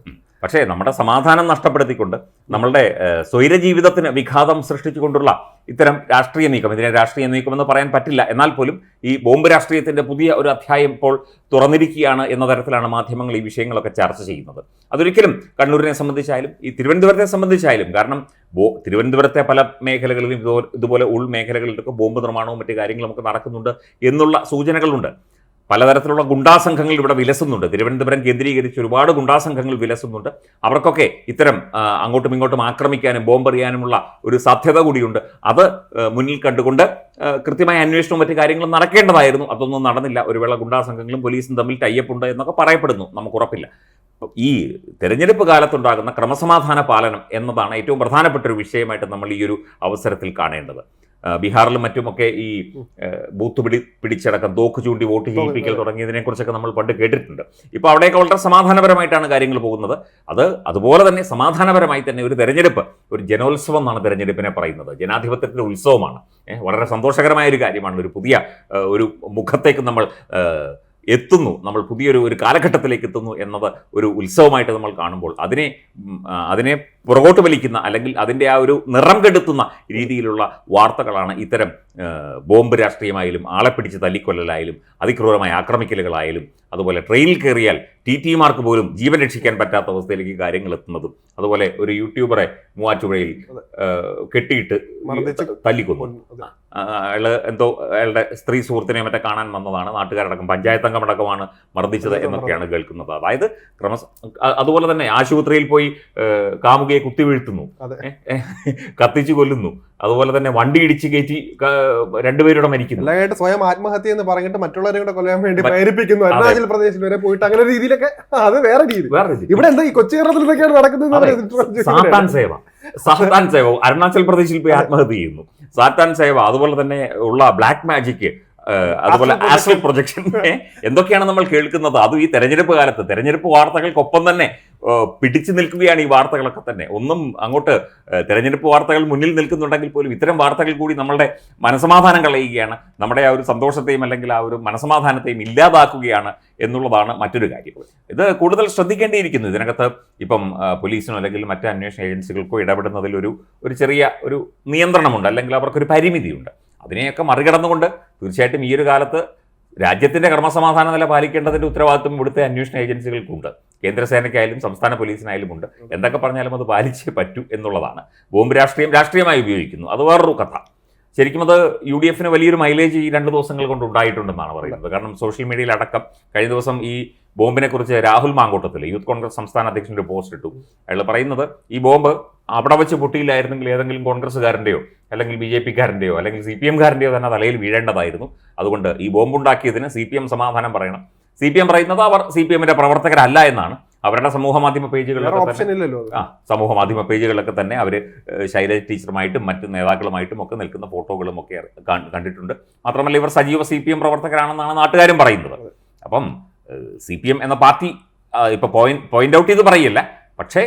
പക്ഷേ നമ്മുടെ സമാധാനം നഷ്ടപ്പെടുത്തിക്കൊണ്ട് നമ്മളുടെ സ്വൈര ജീവിതത്തിന് വിഘാതം സൃഷ്ടിച്ചുകൊണ്ടുള്ള ഇത്തരം രാഷ്ട്രീയ നീക്കം ഇതിനെ രാഷ്ട്രീയ നീക്കമെന്ന് പറയാൻ പറ്റില്ല. എന്നാൽ പോലും ഈ ബോംബ് രാഷ്ട്രീയത്തിന്റെ പുതിയ ഒരു അധ്യായം ഇപ്പോൾ തുറന്നിരിക്കുകയാണ് എന്ന തരത്തിലാണ് മാധ്യമങ്ങൾ ഈ വിഷയങ്ങളൊക്കെ ചർച്ച ചെയ്യുന്നത്. അതൊരിക്കലും കണ്ണൂരിനെ സംബന്ധിച്ചായാലും ഈ തിരുവനന്തപുരത്തെ സംബന്ധിച്ചായാലും കാരണം ബോ തിരുവനന്തപുരത്തെ പല മേഖലകളിലും ഇതുപോലെ ഉൾമേഖലകളിലൊക്കെ ബോംബ് നിർമ്മാണവും മറ്റു കാര്യങ്ങളും ഒക്കെ നടക്കുന്നുണ്ട് എന്നുള്ള സൂചനകളുണ്ട്. പലതരത്തിലുള്ള ഗുണ്ടാസംഘങ്ങൾ ഇവിടെ വിലസുന്നുണ്ട്. തിരുവനന്തപുരം കേന്ദ്രീകരിച്ച് ഒരുപാട് ഗുണ്ടാസംഘങ്ങൾ വിലസുന്നുണ്ട്. അവർക്കൊക്കെ ഇത്തരം അങ്ങോട്ടും ഇങ്ങോട്ടും ആക്രമിക്കാനും ബോംബെറിയാനുമുള്ള ഒരു സാധ്യത കൂടിയുണ്ട്. അത് മുന്നിൽ കണ്ടുകൊണ്ട് കൃത്യമായ അന്വേഷണവും മറ്റു കാര്യങ്ങളും നടക്കേണ്ടതായിരുന്നു. അതൊന്നും നടന്നില്ല. ഒരു വേള ഗുണ്ടാസംഘങ്ങളും പോലീസും തമ്മിൽ ടൈപ്പ് എന്നൊക്കെ പറയപ്പെടുന്നു. നമുക്ക് ഉറപ്പില്ല. ഈ തെരഞ്ഞെടുപ്പ് കാലത്തുണ്ടാകുന്ന ക്രമസമാധാന പാലനം എന്നതാണ് ഏറ്റവും പ്രധാനപ്പെട്ട ഒരു വിഷയമായിട്ട് നമ്മൾ ഈ ഒരു അവസരത്തിൽ കാണേണ്ടത്. ബീഹാറിലും മറ്റുമൊക്കെ ഈ ബൂത്ത് പിടി പിടിച്ചടക്കം തോക്ക് ചൂണ്ടി വോട്ട് ചെയ്യിപ്പിക്കൽ തുടങ്ങിയതിനെ കുറിച്ചൊക്കെ നമ്മൾ പണ്ട് കേട്ടിട്ടുണ്ട്. ഇപ്പോൾ അവിടെയൊക്കെ വളരെ സമാധാനപരമായിട്ടാണ് കാര്യങ്ങൾ പോകുന്നത്. അത് അതുപോലെ തന്നെ സമാധാനപരമായി തന്നെ ഒരു തെരഞ്ഞെടുപ്പ് ഒരു ജനോത്സവം എന്നാണ് തെരഞ്ഞെടുപ്പിനെ പറയുന്നത്. ജനാധിപത്യത്തിന്റെ ഉത്സവമാണ്. വളരെ സന്തോഷകരമായ ഒരു കാര്യമാണ്. ഒരു പുതിയ ഒരു മുഖത്തേക്ക് നമ്മൾ എത്തുന്നു. നമ്മൾ പുതിയൊരു ഒരു കാലഘട്ടത്തിലേക്ക് എത്തുന്നു എന്നത് ഒരു ഉത്സവമായിട്ട് നമ്മൾ കാണുമ്പോൾ അതിനെ അതിനെ പുറകോട്ട് വലിക്കുന്ന അല്ലെങ്കിൽ അതിന്റെ ആ ഒരു നിറം കെടുത്തുന്ന രീതിയിലുള്ള വാർത്തകളാണ് ഇത്തരം ബോംബ് രാഷ്ട്രീയമായാലും ആളെ പിടിച്ച് തല്ലിക്കൊല്ലലായാലും അതിക്രൂരമായ ആക്രമിക്കലുകളായാലും അതുപോലെ ട്രെയിനിൽ കയറിയാൽ ടി ടിമാർക്ക് പോലും ജീവൻ രക്ഷിക്കാൻ പറ്റാത്ത അവസ്ഥയിലേക്ക് കാര്യങ്ങൾ എത്തുന്നതും അതുപോലെ ഒരു യൂട്യൂബറെ മൂവാറ്റുപുഴയിൽ കെട്ടിയിട്ട് തല്ലിക്കൊന്നു. അയാൾ അയാൾ എന്തോ അയാളുടെ സ്ത്രീ സുഹൃത്തിനെ മറ്റേ കാണാൻ വന്നതാണ്. നാട്ടുകാരടക്കം പഞ്ചായത്ത് അംഗമടക്കമാണ് മർദ്ദിച്ചത് എന്നൊക്കെയാണ് കേൾക്കുന്നത്. അതായത് ക്രമ അതുപോലെ തന്നെ ആശുപത്രിയിൽ പോയി ഏഹ്, കാമുകിയെ കുത്തിവീഴ്ത്തുന്നു കത്തിച്ചു കൊല്ലുന്നു. അതുപോലെ തന്നെ വണ്ടി ഇടിച്ച് കയറ്റി രണ്ടുപേരുടെ മരിക്കുന്നു. സ്വയം ആത്മഹത്യ എന്ന് പറഞ്ഞിട്ട് മറ്റുള്ളവരെ കൂടെ കൊല്ലാൻ വേണ്ടി പ്രേരിപ്പിക്കുന്നു. അരുണാചൽ പ്രദേശിൽ വരെ പോയിട്ട് അങ്ങനെ രീതിയിലൊക്കെ അത് വേറെ രീതി. വേറെ. ഇവിടെ എന്താ ഈ കൊച്ചു കേരളത്തിൽ ഇതൊക്കെയാണ് നടക്കുന്നത്. സാത്താൻ സേവ. സാത്താൻ സേവ. അരുണാചൽ പ്രദേശിൽ പോയി ആത്മഹത്യ ചെയ്യുന്നു. സാത്താൻ സേവ. അതുപോലെ തന്നെ ഉള്ള ബ്ലാക്ക് മാജിക് അതുപോലെ ആസ്ട്രൽ പ്രൊജക്ഷൻ എന്തൊക്കെയാണ് നമ്മൾ കേൾക്കുന്നത്? അതും ഈ തെരഞ്ഞെടുപ്പ് കാലത്ത് തെരഞ്ഞെടുപ്പ് വാർത്തകൾക്കൊപ്പം തന്നെ പിടിച്ചു നിൽക്കുകയാണ് ഈ വാർത്തകളൊക്കെ തന്നെ. ഒന്നും അങ്ങോട്ട് തെരഞ്ഞെടുപ്പ് വാർത്തകൾ മുന്നിൽ നിൽക്കുന്നുണ്ടെങ്കിൽ പോലും ഇത്തരം വാർത്തകൾ കൂടി നമ്മളുടെ മനസമാധാനം കളയുകയാണ്. നമ്മുടെ ആ ഒരു സന്തോഷത്തെയും അല്ലെങ്കിൽ ആ ഒരു മനസമാധാനത്തെയും ഇല്ലാതാക്കുകയാണ് എന്നുള്ളതാണ് മറ്റൊരു കാര്യം. ഇത് കൂടുതൽ ശ്രദ്ധിക്കേണ്ടിയിരിക്കുന്നു. ഇതിനകത്ത് ഇപ്പം പോലീസിനോ അല്ലെങ്കിൽ മറ്റ് അന്വേഷണ ഏജൻസികൾക്കോ ഇടപെടുന്നതിൽ ഒരു ഒരു ചെറിയ ഒരു നിയന്ത്രണമുണ്ട്. അല്ലെങ്കിൽ അവർക്കൊരു പരിമിതിയുണ്ട്. അതിനെയൊക്കെ മറികടന്നുകൊണ്ട് തീർച്ചയായിട്ടും ഈ ഒരു കാലത്ത് രാജ്യത്തിന്റെ ക്രമസമാധാന നില പാലിക്കേണ്ടതിന്റെ ഉത്തരവാദിത്വം ഇവിടുത്തെ അന്വേഷണ ഏജൻസികൾക്കുണ്ട്. കേന്ദ്രസേനയ്ക്കായാലും സംസ്ഥാന പോലീസിനായാലും ഉണ്ട്. എന്തൊക്കെ പറഞ്ഞാലും അത് പാലിച്ചേ പറ്റൂ എന്നുള്ളതാണ്. ബോംബ് രാഷ്ട്രീയം രാഷ്ട്രീയമായി ഉപയോഗിക്കുന്നു. അത് വേറൊരു കഥ. ശരിക്കും അത് യു ഡി എഫിന് വലിയൊരു മൈലേജ് ഈ രണ്ട് ദിവസങ്ങൾ കൊണ്ട് ഉണ്ടായിട്ടുണ്ടെന്നാണ് പറയുന്നത്. കാരണം സോഷ്യൽ മീഡിയയിൽ അടക്കം കഴിഞ്ഞ ദിവസം ഈ ബോംബിനെക്കുറിച്ച് രാഹുൽ മാങ്കോട്ടത്തിൽ യൂത്ത് കോൺഗ്രസ് സംസ്ഥാന അധ്യക്ഷന്റെ ഒരു പോസ്റ്റ് ഇട്ടു. അയാൾ പറയുന്നത് ഈ ബോംബ് അവിടെ വെച്ച് പൊട്ടിയില്ലായിരുന്നെങ്കിൽ ഏതെങ്കിലും കോൺഗ്രസ്സുകാരന്റെയോ അല്ലെങ്കിൽ ബി ജെ പിക്കാരന്റെയോ അല്ലെങ്കിൽ സി പി എംകാരന്റെയോ തന്നെ തലയിൽ വീഴേണ്ടതായിരുന്നു. അതുകൊണ്ട് ഈ ബോംബുണ്ടാക്കിയതിന് സി പി എം സമാധാനം പറയണം. സി പി എം പറയുന്നത് അവർ സി പി എമ്മിന്റെ പ്രവർത്തകരല്ല എന്നാണ്. അവരുടെ സമൂഹ മാധ്യമ പേജുകളിലൊക്കെ ആ സമൂഹ മാധ്യമ പേജുകളിലൊക്കെ തന്നെ അവർ ശൈലജ ടീച്ചറുമായിട്ടും മറ്റ് നേതാക്കളുമായിട്ടും ഒക്കെ നിൽക്കുന്ന ഫോട്ടോകളും ഒക്കെ കണ്ടിട്ടുണ്ട്. മാത്രമല്ല ഇവർ സജീവ സി പി എം പ്രവർത്തകരാണെന്നാണ് നാട്ടുകാരും പറയുന്നത്. അപ്പം സി പി എം എന്ന പാർട്ടി ഇപ്പോൾ പോയിന്റ് പോയിന്റ് ഔട്ട് ചെയ്ത് പറയില്ല. പക്ഷേ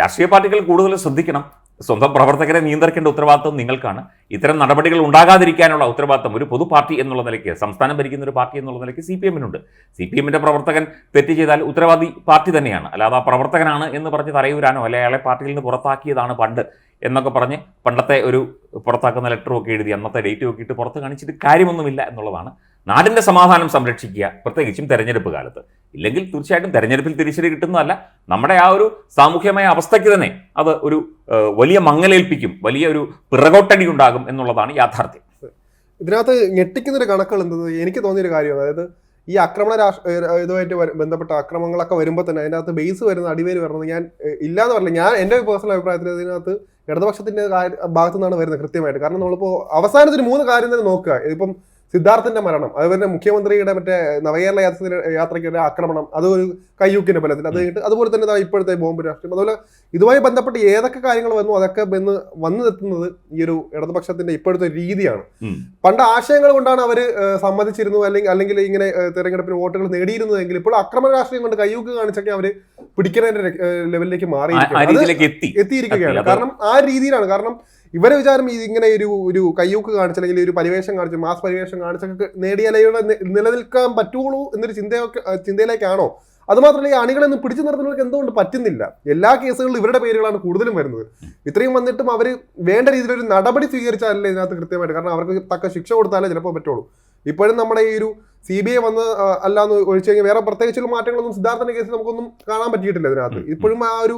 രാഷ്ട്രീയ പാർട്ടികൾ കൂടുതൽ ശ്രദ്ധിക്കണം. സ്വന്തം പ്രവർത്തകരെ നിയന്ത്രിക്കേണ്ട ഉത്തരവാദിത്വം നിങ്ങൾക്കാണ്. ഇത്തരം നടപടികൾ ഉണ്ടാകാതിരിക്കാനുള്ള ഉത്തരവാദിത്വം ഒരു പൊതു പാർട്ടി എന്നുള്ള നിലയ്ക്ക് സംസ്ഥാനം ഭരിക്കുന്ന ഒരു പാർട്ടി എന്നുള്ള നിലയ്ക്ക് സി പി എമ്മിനുണ്ട്. സി പി എമ്മിന്റെ പ്രവർത്തകൻ തെറ്റ് ചെയ്താൽ ഉത്തരവാദി പാർട്ടി തന്നെയാണ്. അല്ലാതെ ആ പ്രവർത്തകനാണ് എന്ന് പറഞ്ഞ് തറയൂരാനോ അല്ലെ അയാളെ പാർട്ടിയിൽ നിന്ന് പുറത്താക്കിയതാണ് പണ്ട് എന്നൊക്കെ പറഞ്ഞ് പണ്ടത്തെ ഒരു പുറത്താക്കുന്ന ലെറ്ററും ഒക്കെ എഴുതി അന്നത്തെ ഡേറ്റ് നോക്കിയിട്ട് പുറത്ത് കാണിച്ചിട്ട് കാര്യമൊന്നുമില്ല എന്നുള്ളതാണ് നാടിന്റെ സമാധാനം സംരക്ഷിക്കുക പ്രത്യേകിച്ചും തെരഞ്ഞെടുപ്പ് കാലത്ത്. ഇല്ലെങ്കിൽ തീർച്ചയായിട്ടും തെരഞ്ഞെടുപ്പിൽ തിരിച്ചടി കിട്ടുന്നതല്ല. നമ്മുടെ ആ ഒരു സാമൂഹ്യമായ അവസ്ഥയ്ക്ക് തന്നെ അത് ഒരു വലിയ മങ്ങലേൽപ്പിക്കും വലിയ ഒരു പിറകോട്ടടി ഉണ്ടാകും എന്നുള്ളതാണ് യാഥാർത്ഥ്യം. ഇതിനകത്ത് ഞെട്ടിക്കുന്നൊരു കണക്കുകൾ എന്തത് എനിക്ക് തോന്നിയൊരു കാര്യം അതായത് ഈ ആക്രമണ രാഷ് ഏഹ് ഇതുമായിട്ട് ബന്ധപ്പെട്ട ആക്രമണങ്ങളൊക്കെ വരുമ്പോൾ തന്നെ അതിനകത്ത് ബേസ് വരുന്ന അടിവേര് വരുന്നത് ഞാൻ ഇല്ല ഇല്ലാന്ന് പറഞ്ഞില്ല. ഞാൻ എന്റെ പേഴ്സണൽ അഭിപ്രായത്തിൽ ഇതിനകത്ത് ഇടതുപക്ഷത്തിന്റെ ഭാഗത്തു നിന്നാണ് വരുന്നത് കൃത്യമായിട്ട്. കാരണം നമ്മളിപ്പോൾ അവസാനത്തിന് മൂന്ന് കാര്യം തന്നെ നോക്കുക. ഇതിപ്പം സിദ്ധാർത്ഥന്റെ മരണം അതുപോലെ മുഖ്യമന്ത്രിയുടെ മറ്റേ നവകേരള യാത്ര യാത്രയ്ക്കിടെ ആക്രമണം അത് ഒരു കയ്യൂക്കിന്റെ ഫലത്തിൽ. അത് കഴിഞ്ഞിട്ട് അതുപോലെ തന്നെ ഇപ്പോഴത്തെ ബോംബ് രാഷ്ട്രീയം. അതുപോലെ ഇതുമായി ബന്ധപ്പെട്ട് ഏതൊക്കെ കാര്യങ്ങൾ വന്നു അതൊക്കെ വന്ന് വന്നു എത്തുന്നത് ഈ ഒരു ഇടതുപക്ഷത്തിന്റെ ഇപ്പോഴത്തെ രീതിയാണ്. പണ്ട് ആശയങ്ങൾ കൊണ്ടാണ് അവർ സമ്മതിച്ചിരുന്നു അല്ലെങ്കിൽ അല്ലെങ്കിൽ ഇങ്ങനെ തെരഞ്ഞെടുപ്പിന് വോട്ടുകൾ നേടിയിരുന്നതെങ്കിൽ ഇപ്പോൾ അക്രമ രാഷ്ട്രീയം കൊണ്ട് കയ്യൂക്ക് കാണിച്ചൊക്കെ അവർ പിടിക്കുന്നതിന്റെ ലെവലിലേക്ക് മാറി എത്തിയിരിക്കുകയാണ്. കാരണം ആ രീതിയിലാണ്. കാരണം ഇവരെ വിചാരം ഇങ്ങനെ ഒരു ഒരു കയ്യൂക്ക് കാണിച്ച് അല്ലെങ്കിൽ ഒരു പരിവേഷം കാണിച്ച് മാസ് പരിവേഷം കാണിച്ചൊക്കെ നേടിയാലേ നിലനിൽക്കാൻ പറ്റുള്ളൂ എന്നൊരു ചിന്തയൊക്കെ ചിന്തയിലേക്കാണോ? അതുമാത്രമല്ല ഈ അണികളൊന്നും പിടിച്ചു നിർത്തുന്നവർക്ക് എന്തുകൊണ്ട് പറ്റുന്നില്ല? എല്ലാ കേസുകളിലും ഇവരുടെ പേരുകളാണ് കൂടുതലും വരുന്നത്. ഇത്രയും വന്നിട്ടും അവർ വേണ്ട രീതിയിൽ ഒരു നടപടി സ്വീകരിച്ചാലല്ലേ ഇതിനകത്ത് കൃത്യമായിട്ട് കാരണം അവർക്ക് തക്ക ശിക്ഷ കൊടുത്താലേ ചിലപ്പോൾ പറ്റുള്ളൂ. ഇപ്പോഴും നമ്മുടെ ഈ ഒരു സി ബി ഐ വന്ന് അല്ലാന്ന് ഒഴിച്ചു കഴിഞ്ഞാൽ വേറെ പ്രത്യേകിച്ചുള്ള മാറ്റങ്ങളൊന്നും സിദ്ധാർത്ഥന്റെ കേസിൽ നമുക്കൊന്നും കാണാൻ പറ്റിയിട്ടില്ല ഇതിനകത്ത്. ഇപ്പോഴും ആ ഒരു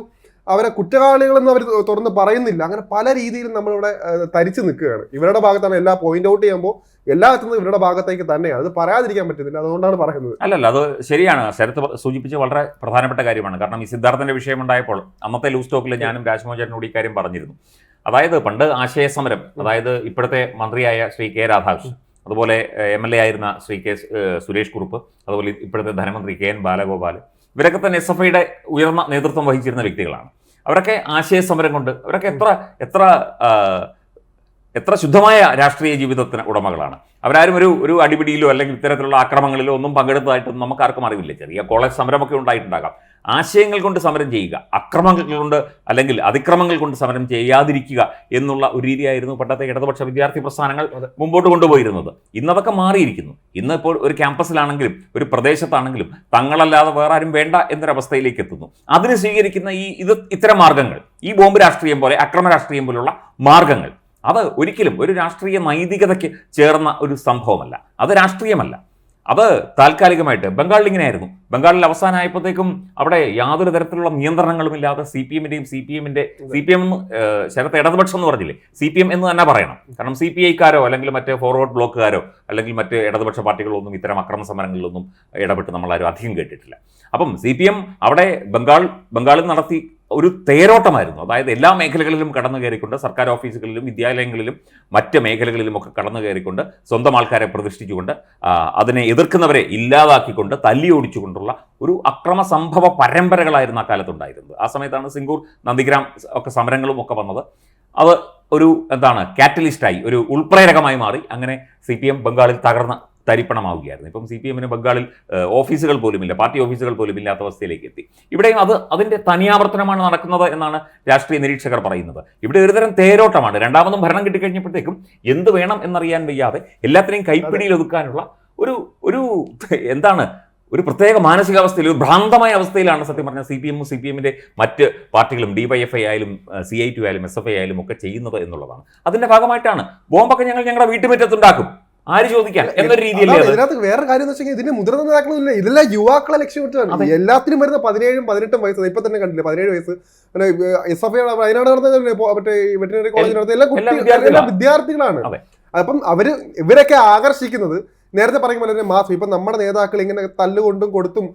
അവരെ കുറ്റവാളികളെന്ന് അവർ തുറന്ന് പറയുന്നില്ല. അങ്ങനെ പല രീതിയിലും നമ്മളിവിടെ തരിച്ചു നിൽക്കുകയാണ്. ഇവരുടെ ഭാഗത്താണ് എല്ലാ പോയിന്റ് ഔട്ട് ചെയ്യുമ്പോൾ എല്ലാത്തിനും ഇവരുടെ ഭാഗത്തേക്ക് തന്നെയാണ്. അത് പറയാതിരിക്കാൻ പറ്റുന്നില്ല അതുകൊണ്ടാണ് പറയുന്നത്. അല്ലല്ല അത് ശരിയാണ്. ശരത്ത് സൂചിപ്പിച്ച വളരെ പ്രധാനപ്പെട്ട കാര്യമാണ്. കാരണം ഈ സിദ്ധാർത്ഥന്റെ വിഷയമുണ്ടായപ്പോൾ അന്നത്തെ ലൂസ് ടോക്കിൽ ഞാനും രാജ്മോഹൻചേട്ടനോട് ഈ കാര്യം പറഞ്ഞിരുന്നു. അതായത് പണ്ട് ആശയ സമരം അതായത് ഇപ്പോഴത്തെ മന്ത്രിയായ ശ്രീ കെ രാധാകൃഷ്ണൻ അതുപോലെ എം എൽ എ ആയിരുന്ന ശ്രീ കെ സുരേഷ് കുറുപ്പ് അതുപോലെ ഇപ്പോഴത്തെ ധനമന്ത്രി കെ എൻ ബാലഗോപാൽ ഇവരൊക്കെ തന്നെ എസ് എഫ് ഐയുടെ ഉയർന്ന നേതൃത്വം വഹിച്ചിരുന്ന വ്യക്തികളാണ്. അവരൊക്കെ ആശയ സമരം കൊണ്ട് അവരൊക്കെ എത്ര എത്ര എത്ര ശുദ്ധമായ രാഷ്ട്രീയ ജീവിതത്തിന് ഉടമകളാണ്. അവരാരും ഒരു ഒരു അടിപിടിയിലോ അല്ലെങ്കിൽ ഇത്തരത്തിലുള്ള ആക്രമണങ്ങളിലോ ഒന്നും പങ്കെടുത്തതായിട്ടൊന്നും നമുക്ക് ആർക്കും അറിവില്ല. ചെറിയ കോളേജ് സമരമൊക്കെ ഉണ്ടായിട്ടുണ്ടാകാം. ആശയങ്ങൾ കൊണ്ട് സമരം ചെയ്യുക അക്രമങ്ങൾ കൊണ്ട് അല്ലെങ്കിൽ അതിക്രമങ്ങൾ കൊണ്ട് സമരം ചെയ്യാതിരിക്കുക എന്നുള്ള ഒരു രീതിയായിരുന്നു പണ്ടത്തെ ഇടതുപക്ഷ വിദ്യാർത്ഥി പ്രസ്ഥാനങ്ങൾ. മുമ്പോട്ട് കൊണ്ടുപോയിരുന്നത്. ഇന്നതൊക്കെ മാറിയിരിക്കുന്നു. ഇന്ന് ഇപ്പോൾ ഒരു ക്യാമ്പസിലാണെങ്കിലും ഒരു പ്രദേശത്താണെങ്കിലും തങ്ങളല്ലാതെ വേറെ ആരും വേണ്ട എന്നൊരവസ്ഥയിലേക്ക് എത്തുന്നു. അതിന് സ്വീകരിക്കുന്ന ഈ ഇത് ഇത്തരം മാർഗങ്ങൾ ഈ ബോംബ് രാഷ്ട്രീയം പോലെ അക്രമ രാഷ്ട്രീയം പോലുള്ള മാർഗങ്ങൾ അത് ഒരിക്കലും ഒരു രാഷ്ട്രീയ നൈതികതയ്ക്ക് ചേർന്ന ഒരു സംഭവമല്ല. അത് രാഷ്ട്രീയമല്ല. അത് താൽക്കാലികമായിട്ട്. ബംഗാളിൽ ഇങ്ങനെയായിരുന്നു. ബംഗാളിൽ അവസാനമായപ്പോഴത്തേക്കും അവിടെ യാതൊരു തരത്തിലുള്ള നിയന്ത്രണങ്ങളും ഇല്ലാതെ സി പി എമ്മിന്റെയും സി പി എമ്മിന്റെ സി പി എം ശരത്ത് ഇടതുപക്ഷം എന്ന് പറഞ്ഞില്ലേ? സി പി എം എന്ന് തന്നെ പറയണം. കാരണം സി പി ഐക്കാരോ അല്ലെങ്കിൽ മറ്റ് ഫോർവേഡ് ബ്ലോക്കുകാരോ അല്ലെങ്കിൽ മറ്റ് ഇടതുപക്ഷ പാർട്ടികളൊന്നും ഇത്തരം അക്രമ സമരങ്ങളിലൊന്നും ഇടപെട്ട് നമ്മളാരും അധികം കേട്ടിട്ടില്ല. അപ്പം സി പി എം അവിടെ ബംഗാൾ ബംഗാളിൽ നടത്തി ഒരു തേരോട്ടമായിരുന്നു. അതായത് എല്ലാ മേഖലകളിലും കടന്നു കയറിക്കൊണ്ട് സർക്കാർ ഓഫീസുകളിലും വിദ്യാലയങ്ങളിലും മറ്റ് മേഖലകളിലും ഒക്കെ കടന്നു കയറിക്കൊണ്ട് സ്വന്തം ആൾക്കാരെ പ്രതിഷ്ഠിച്ചുകൊണ്ട് അതിനെ എതിർക്കുന്നവരെ ഇല്ലാതാക്കിക്കൊണ്ട് തല്ലി ഓടിച്ചുകൊണ്ടുള്ള ഒരു അക്രമ സംഭവ പരമ്പരകളായിരുന്നു ആ കാലത്തുണ്ടായിരുന്നത്. ആ സമയത്താണ് സിംഗൂർ നന്ദിഗ്രാം ഒക്കെ സമരങ്ങളും ഒക്കെ വന്നത്. അത് ഒരു എന്താണ് കാറ്റലിസ്റ്റായി ഒരു ഉൾപ്രേരകമായി മാറി. അങ്ങനെ സി പി എം ബംഗാളിൽ തകർന്ന തരിപ്പണമാവുകയായിരുന്നു. ഇപ്പം സി പി എമ്മിന് ബംഗാളിൽ ഓഫീസുകൾ പോലുമില്ല പാർട്ടി ഓഫീസുകൾ പോലും ഇല്ലാത്ത അവസ്ഥയിലേക്ക് എത്തി. ഇവിടെയും അത് അതിന്റെ തനിയാവർത്തനമാണ് നടക്കുന്നത് എന്നാണ് രാഷ്ട്രീയ നിരീക്ഷകർ പറയുന്നത്. ഇവിടെ ഒരുതരം തേരോട്ടമാണ്. രണ്ടാമതും ഭരണം കിട്ടിക്കഴിഞ്ഞപ്പോഴത്തേക്കും എന്ത് വേണം എന്നറിയാൻ വയ്യാതെ എല്ലാത്തിനെയും കൈപ്പിടിയിൽ ഒതുക്കാനുള്ള ഒരു ഒരു എന്താണ് ഒരു പ്രത്യേക മാനസികാവസ്ഥയിൽ ഒരു ഭ്രാന്തമായ അവസ്ഥയിലാണ് സത്യം പറഞ്ഞാൽ സി പി എമ്മും സി പി എമ്മിന്റെ മറ്റ് പാർട്ടികളും ഡി വൈ എഫ് ഐ ആയാലും സി ഐ ടി ആയാലും എസ് എഫ് ഐ ആയാലും ഒക്കെ ചെയ്യുന്നത് എന്നുള്ളതാണ്. അതിന്റെ ഭാഗമായിട്ടാണ് ബോംബൊക്കെ ഞങ്ങൾ ഞങ്ങളുടെ വീട്ടുമുറ്റത്തുണ്ടാക്കും. ആര് ചോദിക്കാൻ എന്നൊരു രീതിയിൽ ഇതിനകത്ത് വേറെ കാര്യം എന്ന് വെച്ചാൽ ഇതിന്റെ മുതിർന്ന നേതാക്കളൊന്നുമില്ല ഇതെല്ലാം യുവാക്കളെ ലക്ഷ്യമിട്ടാണ്. എല്ലാത്തിനും വരുന്ന പതിനേഴും പതിനെട്ടും വയസ്സ്. ഇപ്പൊ തന്നെ കണ്ടില്ല പതിനേഴ് വയസ്സ്. എസ് എഫ് ഐ വയനാട് നടന്ന മറ്റേ വെറ്റിനറി കോളേജ് നടത്തുന്ന എല്ലാ കുട്ടികളും വിദ്യാർത്ഥികളാണ്. എല്ലാ വിദ്യാർത്ഥികളാണ്. അപ്പം അവർ ഇവരൊക്കെ ആകർഷിക്കുന്നത് നേരത്തെ പറയുമ്പോൾ തന്നെ മാസം ഇപ്പൊ നമ്മുടെ നേതാക്കൾ ഇങ്ങനെ തല്ലുകൊണ്ടും കൊടുത്തും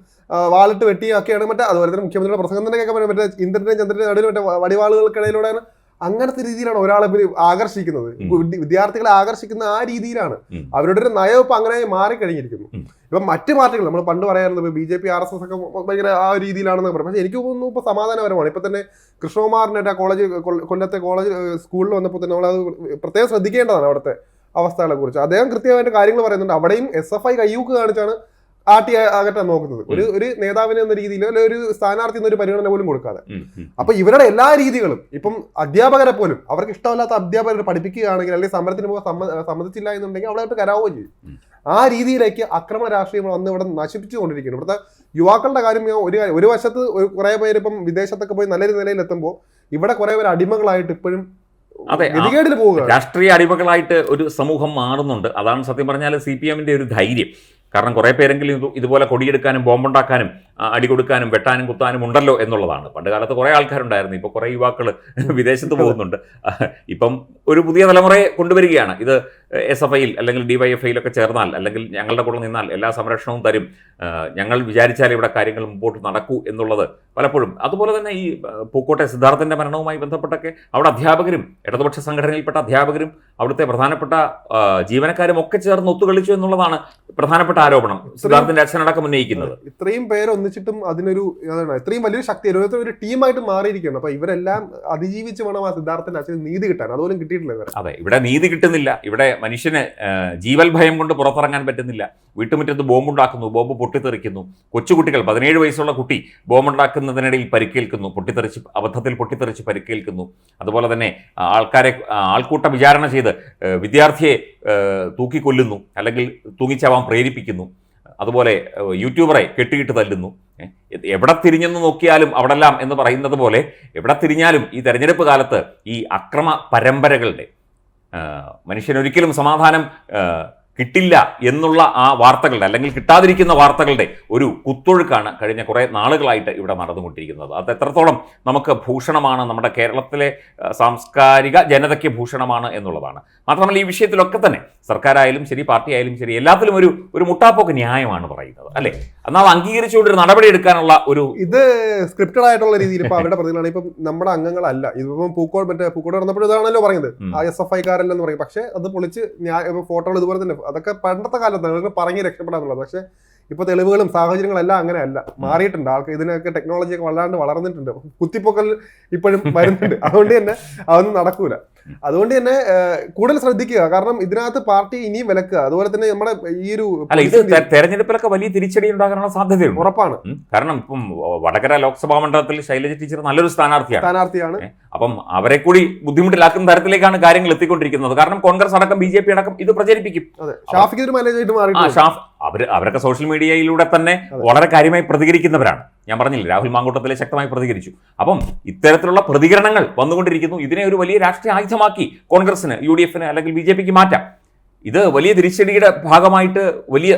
വാളിട്ട് വെട്ടിയും ഒക്കെയാണ് മറ്റേ അതുപോലെ തന്നെ മുഖ്യമന്ത്രിയുടെ പ്രസംഗം തന്നെ കേൾക്കാൻ പറ്റും. മറ്റേ ഇന്ദ്രന്റെയും ചന്ദ്രന്റെ നടുവിൽ മറ്റേ വടിവാളുകൾക്കിടയിലൂടെയാണ് അങ്ങനത്തെ രീതിയിലാണ് ഒരാളെ ഇവർ ആകർഷിക്കുന്നത്. വിദ്യാർത്ഥികളെ ആകർഷിക്കുന്ന ആ രീതിയിലാണ്. അവരുടെ ഒരു നയം ഇപ്പൊ അങ്ങനെ മാറിക്കഴിഞ്ഞിരിക്കുന്നു. ഇപ്പൊ മറ്റ് പാർട്ടികൾ നമ്മൾ പണ്ട് പറയാറുണ്ട് B J P R S S ഒക്കെ ഭയങ്കര ആ രീതിയിലാണെന്ന് പറയും. പക്ഷെ എനിക്ക് തോന്നുന്നു ഇപ്പൊ സമാധാനപരമാണ്. ഇപ്പൊ തന്നെ കൃഷ്ണകുമാറിന്റെ കോളേജ് കൊല്ല- കൊല്ലത്തെ കോളേജ് സ്കൂളിൽ വന്നപ്പോൾ തന്നെ നമ്മളത് പ്രത്യേകം ശ്രദ്ധിക്കേണ്ടതാണ് അവിടുത്തെ അവസ്ഥകളെ കുറിച്ച് അദ്ദേഹം കൃത്യമായിട്ട് കാര്യങ്ങൾ പറയുന്നുണ്ട്. അവിടെയും എസ് എഫ് ഐ കയ്യൂക്ക് കാണിച്ചാണ് ആട്ടി ആകട്ടെ നോക്കുന്നത്. ഒരു ഒരു നേതാവിനെ എന്ന രീതിയിൽ അല്ലെ ഒരു സ്ഥാനാർത്ഥി എന്നൊരു പരിഗണന പോലും കൊടുക്കാതെ. അപ്പൊ ഇവരുടെ എല്ലാ രീതികളും ഇപ്പം അധ്യാപകരെ പോലും അവർക്ക് ഇഷ്ടമല്ലാത്ത അധ്യാപകരെ പഠിപ്പിക്കുകയാണെങ്കിൽ അല്ലെങ്കിൽ സമരത്തിന് പോകാൻ സമ്മതിച്ചില്ല എന്നുണ്ടെങ്കിൽ അവിടെ ആയിട്ട് കരാവുകയും ചെയ്യും. ആ രീതിയിലേക്ക് അക്രമ രാഷ്ട്രീയം വന്ന് ഇവിടെ നശിപ്പിച്ചുകൊണ്ടിരിക്കുന്നു ഇവിടുത്തെ യുവാക്കളുടെ കാര്യം ഞാൻ ഒരു ഒരു വശത്ത് ഒരു കുറെ പേര് ഇപ്പം വിദേശത്തൊക്കെ പോയി നല്ലൊരു നിലയിൽ എത്തുമ്പോൾ ഇവിടെ കുറെ പേര് അടിമകളായിട്ട് ഇപ്പോഴും അതെ, രാഷ്ട്രീയ അടിമകളായിട്ട് ഒരു സമൂഹം മാറുന്നുണ്ട്. അതാണ് സത്യം പറഞ്ഞാൽ സി പി എമ്മിന്റെ ഒരു ധൈര്യം. കാരണം കുറേ പേരെങ്കിലും ഇത് ഇതുപോലെ കൊടിയെടുക്കാനും ബോംബുണ്ടാക്കാനും അടി കൊടുക്കാനും വെട്ടാനും കുത്താനും ഉണ്ടല്ലോ എന്നുള്ളതാണ്. പണ്ട് കാലത്ത് കുറേ ആൾക്കാരുണ്ടായിരുന്നു. ഇപ്പോൾ കുറേ യുവാക്കൾ വിദേശത്ത് പോകുന്നുണ്ട്. ഇപ്പം ഒരു പുതിയ തലമുറയെ കൊണ്ടുവരികയാണ്. ഇത് എസ് എഫ് ഐയിൽ അല്ലെങ്കിൽ ഡി വൈ എഫ് ഐയിലൊക്കെ ചേർന്നാൽ അല്ലെങ്കിൽ ഞങ്ങളുടെ കൂടെ നിന്നാൽ എല്ലാ സംരക്ഷണവും തരും. ഞങ്ങൾ വിചാരിച്ചാൽ ഇവിടെ കാര്യങ്ങൾ മുമ്പോട്ട് നടക്കൂ എന്നുള്ളത് പലപ്പോഴും. അതുപോലെ തന്നെ ഈ പൂക്കോട്ടെ സിദ്ധാർത്ഥന്റെ മരണവുമായി ബന്ധപ്പെട്ടൊക്കെ അവിടെ അധ്യാപകരും ഇടതുപക്ഷ സംഘടനയിൽപ്പെട്ട അധ്യാപകരും അവിടുത്തെ പ്രധാനപ്പെട്ട ജീവനക്കാരും ഒക്കെ ചേർന്ന് ഒത്തുകളിച്ചു എന്നുള്ളതാണ് പ്രധാനപ്പെട്ട ആരോപണം സിദ്ധാർത്ഥന്റെ അച്ഛനടക്കം ഉന്നയിക്കുന്നത്. ഇത്രയും പേര് ഒന്നിച്ചിട്ടും അതിനൊരു ഇത്രയും വലിയൊരു ശക്തി ഒരു ടീമായിട്ട് മാറിയിരിക്കുകയാണ്. അപ്പൊ ഇവരെല്ലാം അതിജീവിച്ച് വേണം ആ സിദ്ധാർത്ഥന്റെ അച്ഛന് നീതി കിട്ടാൻ. അതുപോലും കിട്ടിയിട്ടില്ല അതെ ഇവിടെ നീതി കിട്ടുന്നില്ല. ഇവിടെ മനുഷ്യന് ജീവൽ ഭയം കൊണ്ട് പുറത്തിറങ്ങാൻ പറ്റുന്നില്ല. വീട്ടുമുറ്റത്ത് ബോംബുണ്ടാക്കുന്നു ബോംബ് പൊട്ടിത്തെറിക്കുന്നു. കൊച്ചുകുട്ടികൾ പതിനേഴ് വയസ്സുള്ള കുട്ടി ബോംബുണ്ടാക്കുന്നതിനിടയിൽ പരിക്കേൽക്കുന്നു പൊട്ടിത്തെറിച്ച് അബദ്ധത്തിൽ പൊട്ടിത്തെറിച്ച് പരിക്കേൽക്കുന്നു. അതുപോലെ തന്നെ ആൾക്കാരെ ആൾക്കൂട്ട വിചാരണ ചെയ്ത് വിദ്യാർത്ഥിയെ തൂക്കിക്കൊല്ലുന്നു അല്ലെങ്കിൽ തൂങ്ങിച്ചാവാൻ പ്രേരിപ്പിക്കുന്നു. അതുപോലെ യൂട്യൂബറെ കെട്ടിയിട്ട് തല്ലുന്നു. എവിടെ തിരിഞ്ഞെന്ന് നോക്കിയാലും അവിടെല്ലാം എന്ന് പറയുന്നത് പോലെ എവിടെ തിരിഞ്ഞാലും ഈ തെരഞ്ഞെടുപ്പ് കാലത്ത് ഈ അക്രമ പരമ്പരകളുടെ മനുഷ്യനൊരിക്കലും സമാധാനം കിട്ടില്ല എന്നുള്ള ആ വാർത്തകളുടെ അല്ലെങ്കിൽ കിട്ടാതിരിക്കുന്ന വാർത്തകളുടെ ഒരു കുത്തൊഴുക്കാണ് കഴിഞ്ഞ കുറേ നാളുകളായിട്ട് ഇവിടെ നടന്നുകൊണ്ടിരിക്കുന്നത്. അത് എത്രത്തോളം നമുക്ക് ഭൂഷണമാണ് നമ്മുടെ കേരളത്തിലെ സാംസ്കാരിക ജനതയ്ക്ക് ഭൂഷണമാണ് എന്നുള്ളതാണ്. മാത്രമല്ല ഈ വിഷയത്തിലൊക്കെ തന്നെ സർക്കാരായാലും ശരി പാർട്ടി ആയാലും ശരി എല്ലാത്തിലും ഒരു ഒരു മുട്ടാപ്പോക്ക് ന്യായമാണ് പറയുന്നത് അല്ലേ? എന്നാൽ അംഗീകരിച്ചുകൊണ്ട് ഒരു നടപടി എടുക്കാനുള്ള ഒരു ഇത് സ്ക്രിപ്റ്റഡ് ആയിട്ടുള്ള രീതിയിൽ ഇപ്പൊ അവരുടെ പ്രതികളാണ്. ഇപ്പം നമ്മുടെ അംഗങ്ങളല്ല. ഇതിപ്പം പൂക്കോട് മറ്റേ പൂക്കോട് നടന്നപ്പോൾ ഇതാണല്ലോ പറയുന്നത്. ആ എസ് എഫ് ഐക്കാരല്ലെന്ന് പറയും. പക്ഷേ അത് പൊളിച്ച് ഫോട്ടോകൾ ഇതുപോലെ തന്നെ അതൊക്കെ പണ്ടത്തെ കാലത്ത് അതൊക്കെ പറഞ്ഞ് രക്ഷപ്പെടാന്നുള്ളത്. പക്ഷെ ഇപ്പൊ തെളിവുകളും സാഹചര്യങ്ങളും എല്ലാം അങ്ങനെ അല്ല മാറിയിട്ടുണ്ട്. ആൾക്ക് ഇതിനൊക്കെ ടെക്നോളജിയൊക്കെ വല്ലാണ്ട് വളർന്നിട്ടുണ്ട്. കുത്തിപ്പൊക്കൽ ഇപ്പോഴും വരുന്നുണ്ട്. അതുകൊണ്ട് തന്നെ അതൊന്നും നടക്കൂല. അതുകൊണ്ട് തന്നെ കൂടുതൽ ശ്രദ്ധിക്കുക. കാരണം ഇതിനകത്ത് പാർട്ടി ഇനിയും വിലക്കുക. അതുപോലെ തന്നെ നമ്മുടെ ഈ ഒരു ഇത് തെരഞ്ഞെടുപ്പിലൊക്കെ വലിയ തിരിച്ചടി ഉണ്ടാകാനുള്ള സാധ്യതയുണ്ട്. ഉറപ്പാണ്. കാരണം ഇപ്പം വടകര ലോക്സഭാ മണ്ഡലത്തിൽ ശൈലജ ടീച്ചർ നല്ലൊരു സ്ഥാനാർത്ഥിയാണ്. സ്ഥാനാർത്ഥിയാണ്. അപ്പം അവരെ കൂടി ബുദ്ധിമുട്ടിലാക്കുന്ന തരത്തിലേക്കാണ് കാര്യങ്ങൾ എത്തിക്കൊണ്ടിരിക്കുന്നത്. കാരണം കോൺഗ്രസ് അടക്കം ബി ജെ പി അടക്കം ഇത് പ്രചരിപ്പിക്കും. ഷാഫിക്ക് ഒരു മാനേജായിട്ട് മാറി ഷാഫ് അവർ അവരൊക്കെ സോഷ്യൽ മീഡിയയിലൂടെ തന്നെ വളരെ കാര്യമായി പ്രതികരിക്കുന്നവരാണ്. ഞാൻ പറഞ്ഞില്ല രാഹുൽ മാങ്കൂട്ടത്തിലെ ശക്തമായി പ്രതികരിച്ചു. അപ്പം ഇത്തരത്തിലുള്ള പ്രതികരണങ്ങൾ വന്നുകൊണ്ടിരിക്കുന്നു. ഇതിനെ ഒരു വലിയ രാഷ്ട്രീയ ആയുധമാക്കി കോൺഗ്രസിന് യു ഡി എഫിന് അല്ലെങ്കിൽ ബി ജെ പിക്ക് മാറ്റാം. ഇത് വലിയ തിരിച്ചടിയുടെ ഭാഗമായിട്ട് വലിയ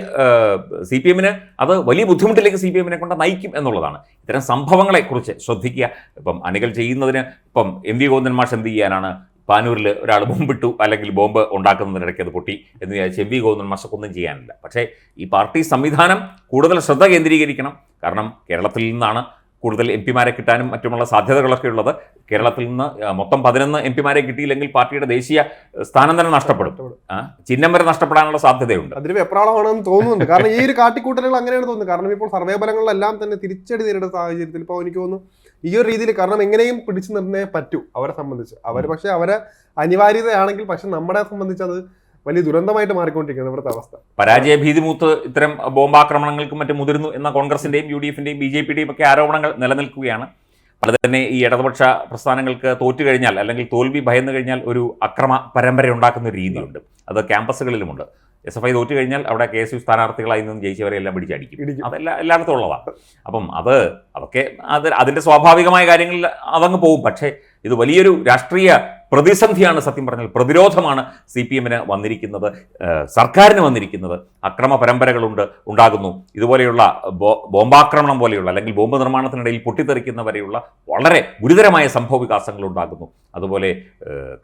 സി പി എമ്മിന് അത് വലിയ ബുദ്ധിമുട്ടിലേക്ക് സി പി എമ്മിനെ കൊണ്ട് നയിക്കും എന്നുള്ളതാണ്. ഇത്തരം സംഭവങ്ങളെക്കുറിച്ച് ശ്രദ്ധിക്കുക. ഇപ്പം അണികൾ ചെയ്യുന്നതിന് ഇപ്പം എം വി ഗോവിന്ദൻ മാഷ് എന്ത് ചെയ്യാനാണ് പാനൂരിൽ ഒരാൾ ബോംബിട്ടു അല്ലെങ്കിൽ ബോംബ് ഉണ്ടാക്കുന്നതിനിടയ്ക്ക് അത് പൊട്ടി എന്ന് വിചാരിച്ച് എം വി ഗോവിന്ദൻ ചെയ്യാനില്ല. പക്ഷേ ഈ പാർട്ടി സംവിധാനം കൂടുതൽ ശ്രദ്ധ കേന്ദ്രീകരിക്കണം. കാരണം കേരളത്തിൽ നിന്നാണ് കൂടുതൽ എം പിമാരെ കിട്ടാനും മറ്റുമുള്ള സാധ്യതകളൊക്കെ ഉള്ളത്. കേരളത്തിൽ നിന്ന് മൊത്തം പതിനൊന്ന് എം പിമാരെ കിട്ടിയില്ലെങ്കിൽ പാർട്ടിയുടെ ദേശീയ സ്ഥാനം തന്നെ നഷ്ടപ്പെടും. ചിഹ്നം വരെ നഷ്ടപ്പെടാനുള്ള സാധ്യതയുണ്ട്. അതിന് വെപ്രാളമാണെന്ന് തോന്നുന്നുണ്ട്. കാരണം ഈ ഒരു കാട്ടിക്കൂട്ടലുകൾ അങ്ങനെയാണ് തോന്നുന്നത്. കാരണം ഇപ്പോൾ സർവേ ഫലങ്ങളിലെല്ലാം തന്നെ തിരിച്ചടി നേരിടുന്ന സാഹചര്യത്തിൽ ഇപ്പോൾ എനിക്ക് തോന്നുന്നു ഈ ഒരു രീതിയിൽ കാരണം എങ്ങനെയും പിടിച്ചു നിർന്നേ പറ്റൂ അവരെ സംബന്ധിച്ച്. അവർ പക്ഷെ അവരെ അനിവാര്യതയാണെങ്കിൽ പക്ഷെ നമ്മളെ സംബന്ധിച്ച് അത് വലിയ ദുരന്തമായിട്ട് മാറിക്കൊണ്ടിരിക്കുകയാണ് ഇവിടുത്തെ അവസ്ഥ. പരാജയ ഭീതിമൂത്ത് ഇത്തരം ബോംബാക്രമണങ്ങൾക്കും മറ്റും മുതിർന്നു എന്ന കോൺഗ്രസിന്റെയും യു ഡി എഫിന്റെയും ബി ജെ പിയുടെയും ഒക്കെ ആരോപണങ്ങൾ നിലനിൽക്കുകയാണ്. അത് തന്നെ ഈ ഇടതുപക്ഷ പ്രസ്ഥാനങ്ങൾക്ക് തോറ്റു കഴിഞ്ഞാൽ അല്ലെങ്കിൽ തോൽവി ഭയന്നു കഴിഞ്ഞാൽ ഒരു അക്രമ പരമ്പര ഉണ്ടാക്കുന്ന ഒരു രീതിയുണ്ട് അത് ക്യാമ്പസുകളിലുമുണ്ട്. എസ് എഫ് ഐ തോറ്റു കഴിഞ്ഞാൽ അവിടെ കെ എസ് യു സ്ഥാനാർത്ഥികളായി നിന്നും ജയിച്ചവരെ എല്ലാം പിടിച്ചടിക്കും. അതെല്ലാം എല്ലായിടത്തും ഉള്ളതാണ് അപ്പം അത് അതൊക്കെ അത് അതിന്റെ സ്വാഭാവികമായ കാര്യങ്ങളിൽ അതങ്ങ് പോകും. പക്ഷേ ഇത് വലിയൊരു രാഷ്ട്രീയ പ്രതിസന്ധിയാണ് സത്യം പറഞ്ഞാൽ പ്രതിരോധമാണ് സി പി എമ്മിന് വന്നിരിക്കുന്നത് സർക്കാരിന് വന്നിരിക്കുന്നത്. അക്രമ പരമ്പരകളുണ്ട് ഉണ്ടാകുന്നു. ഇതുപോലെയുള്ള ബോംബാക്രമണം പോലെയുള്ള അല്ലെങ്കിൽ ബോംബ് നിർമ്മാണത്തിനിടയിൽ പൊട്ടിത്തെറിക്കുന്ന വരെയുള്ള വളരെ ഗുരുതരമായ സംഭവ വികാസങ്ങൾ ഉണ്ടാകുന്നു. അതുപോലെ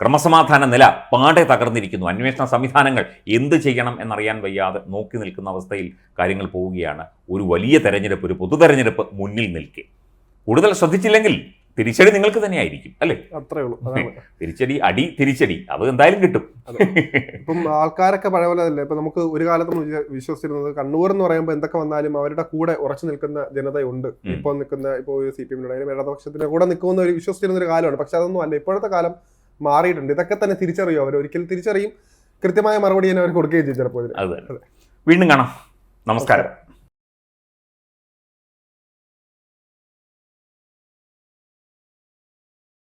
ക്രമസമാധാന നില പാടെ തകർന്നിരിക്കുന്നു. അന്വേഷണ സംവിധാനങ്ങൾ എന്ത് ചെയ്യണം എന്നറിയാൻ വയ്യാതെ നോക്കി നിൽക്കുന്ന അവസ്ഥയിൽ കാര്യങ്ങൾ പോവുകയാണ്. ഒരു വലിയ തെരഞ്ഞെടുപ്പ് ഒരു പൊതു തെരഞ്ഞെടുപ്പ് മുന്നിൽ നിൽക്കെ. കൂടുതൽ ശ്രദ്ധിച്ചില്ലെങ്കിൽ തിരിച്ചടി നിങ്ങൾക്ക് തന്നെ ആയിരിക്കും അല്ലേ? അത്രേ ഉള്ളൂ തിരിച്ചടി അടി തിരിച്ചടി അത് എന്തായാലും കിട്ടും. ഇപ്പം ആൾക്കാരൊക്കെ പഴയ പോലെ അല്ലേ ഇപ്പൊ നമുക്ക് ഒരു കാലത്ത് വിശ്വസിച്ചിരുന്നത് കണ്ണൂർ എന്ന് പറയുമ്പോൾ എന്തൊക്കെ വന്നാലും അവരുടെ കൂടെ ഉറച്ചു നിൽക്കുന്ന ജനതയുണ്ട്. ഇപ്പൊ ഇപ്പോൾ നിൽക്കുന്ന ഇപ്പോൾ സി പി എമ്മിനുടെ ഇടതുപക്ഷത്തിന്റെ കൂടെ നിൽക്കുന്ന ഒരു വിശ്വസിച്ചിരുന്ന ഒരു കാലമാണ്. പക്ഷെ അതൊന്നും അല്ല ഇപ്പോഴത്തെ കാലം മാറിയിട്ടുണ്ട്. ഇതൊക്കെ തന്നെ തിരിച്ചറിയും അവർ. ഒരിക്കലും തിരിച്ചറിയും കൃത്യമായ മറുപടി തന്നെ അവർ കൊടുക്കുകയും ചെയ്യും ചിലപ്പോൾ വീണ്ടും കാണാം. നമസ്കാരം.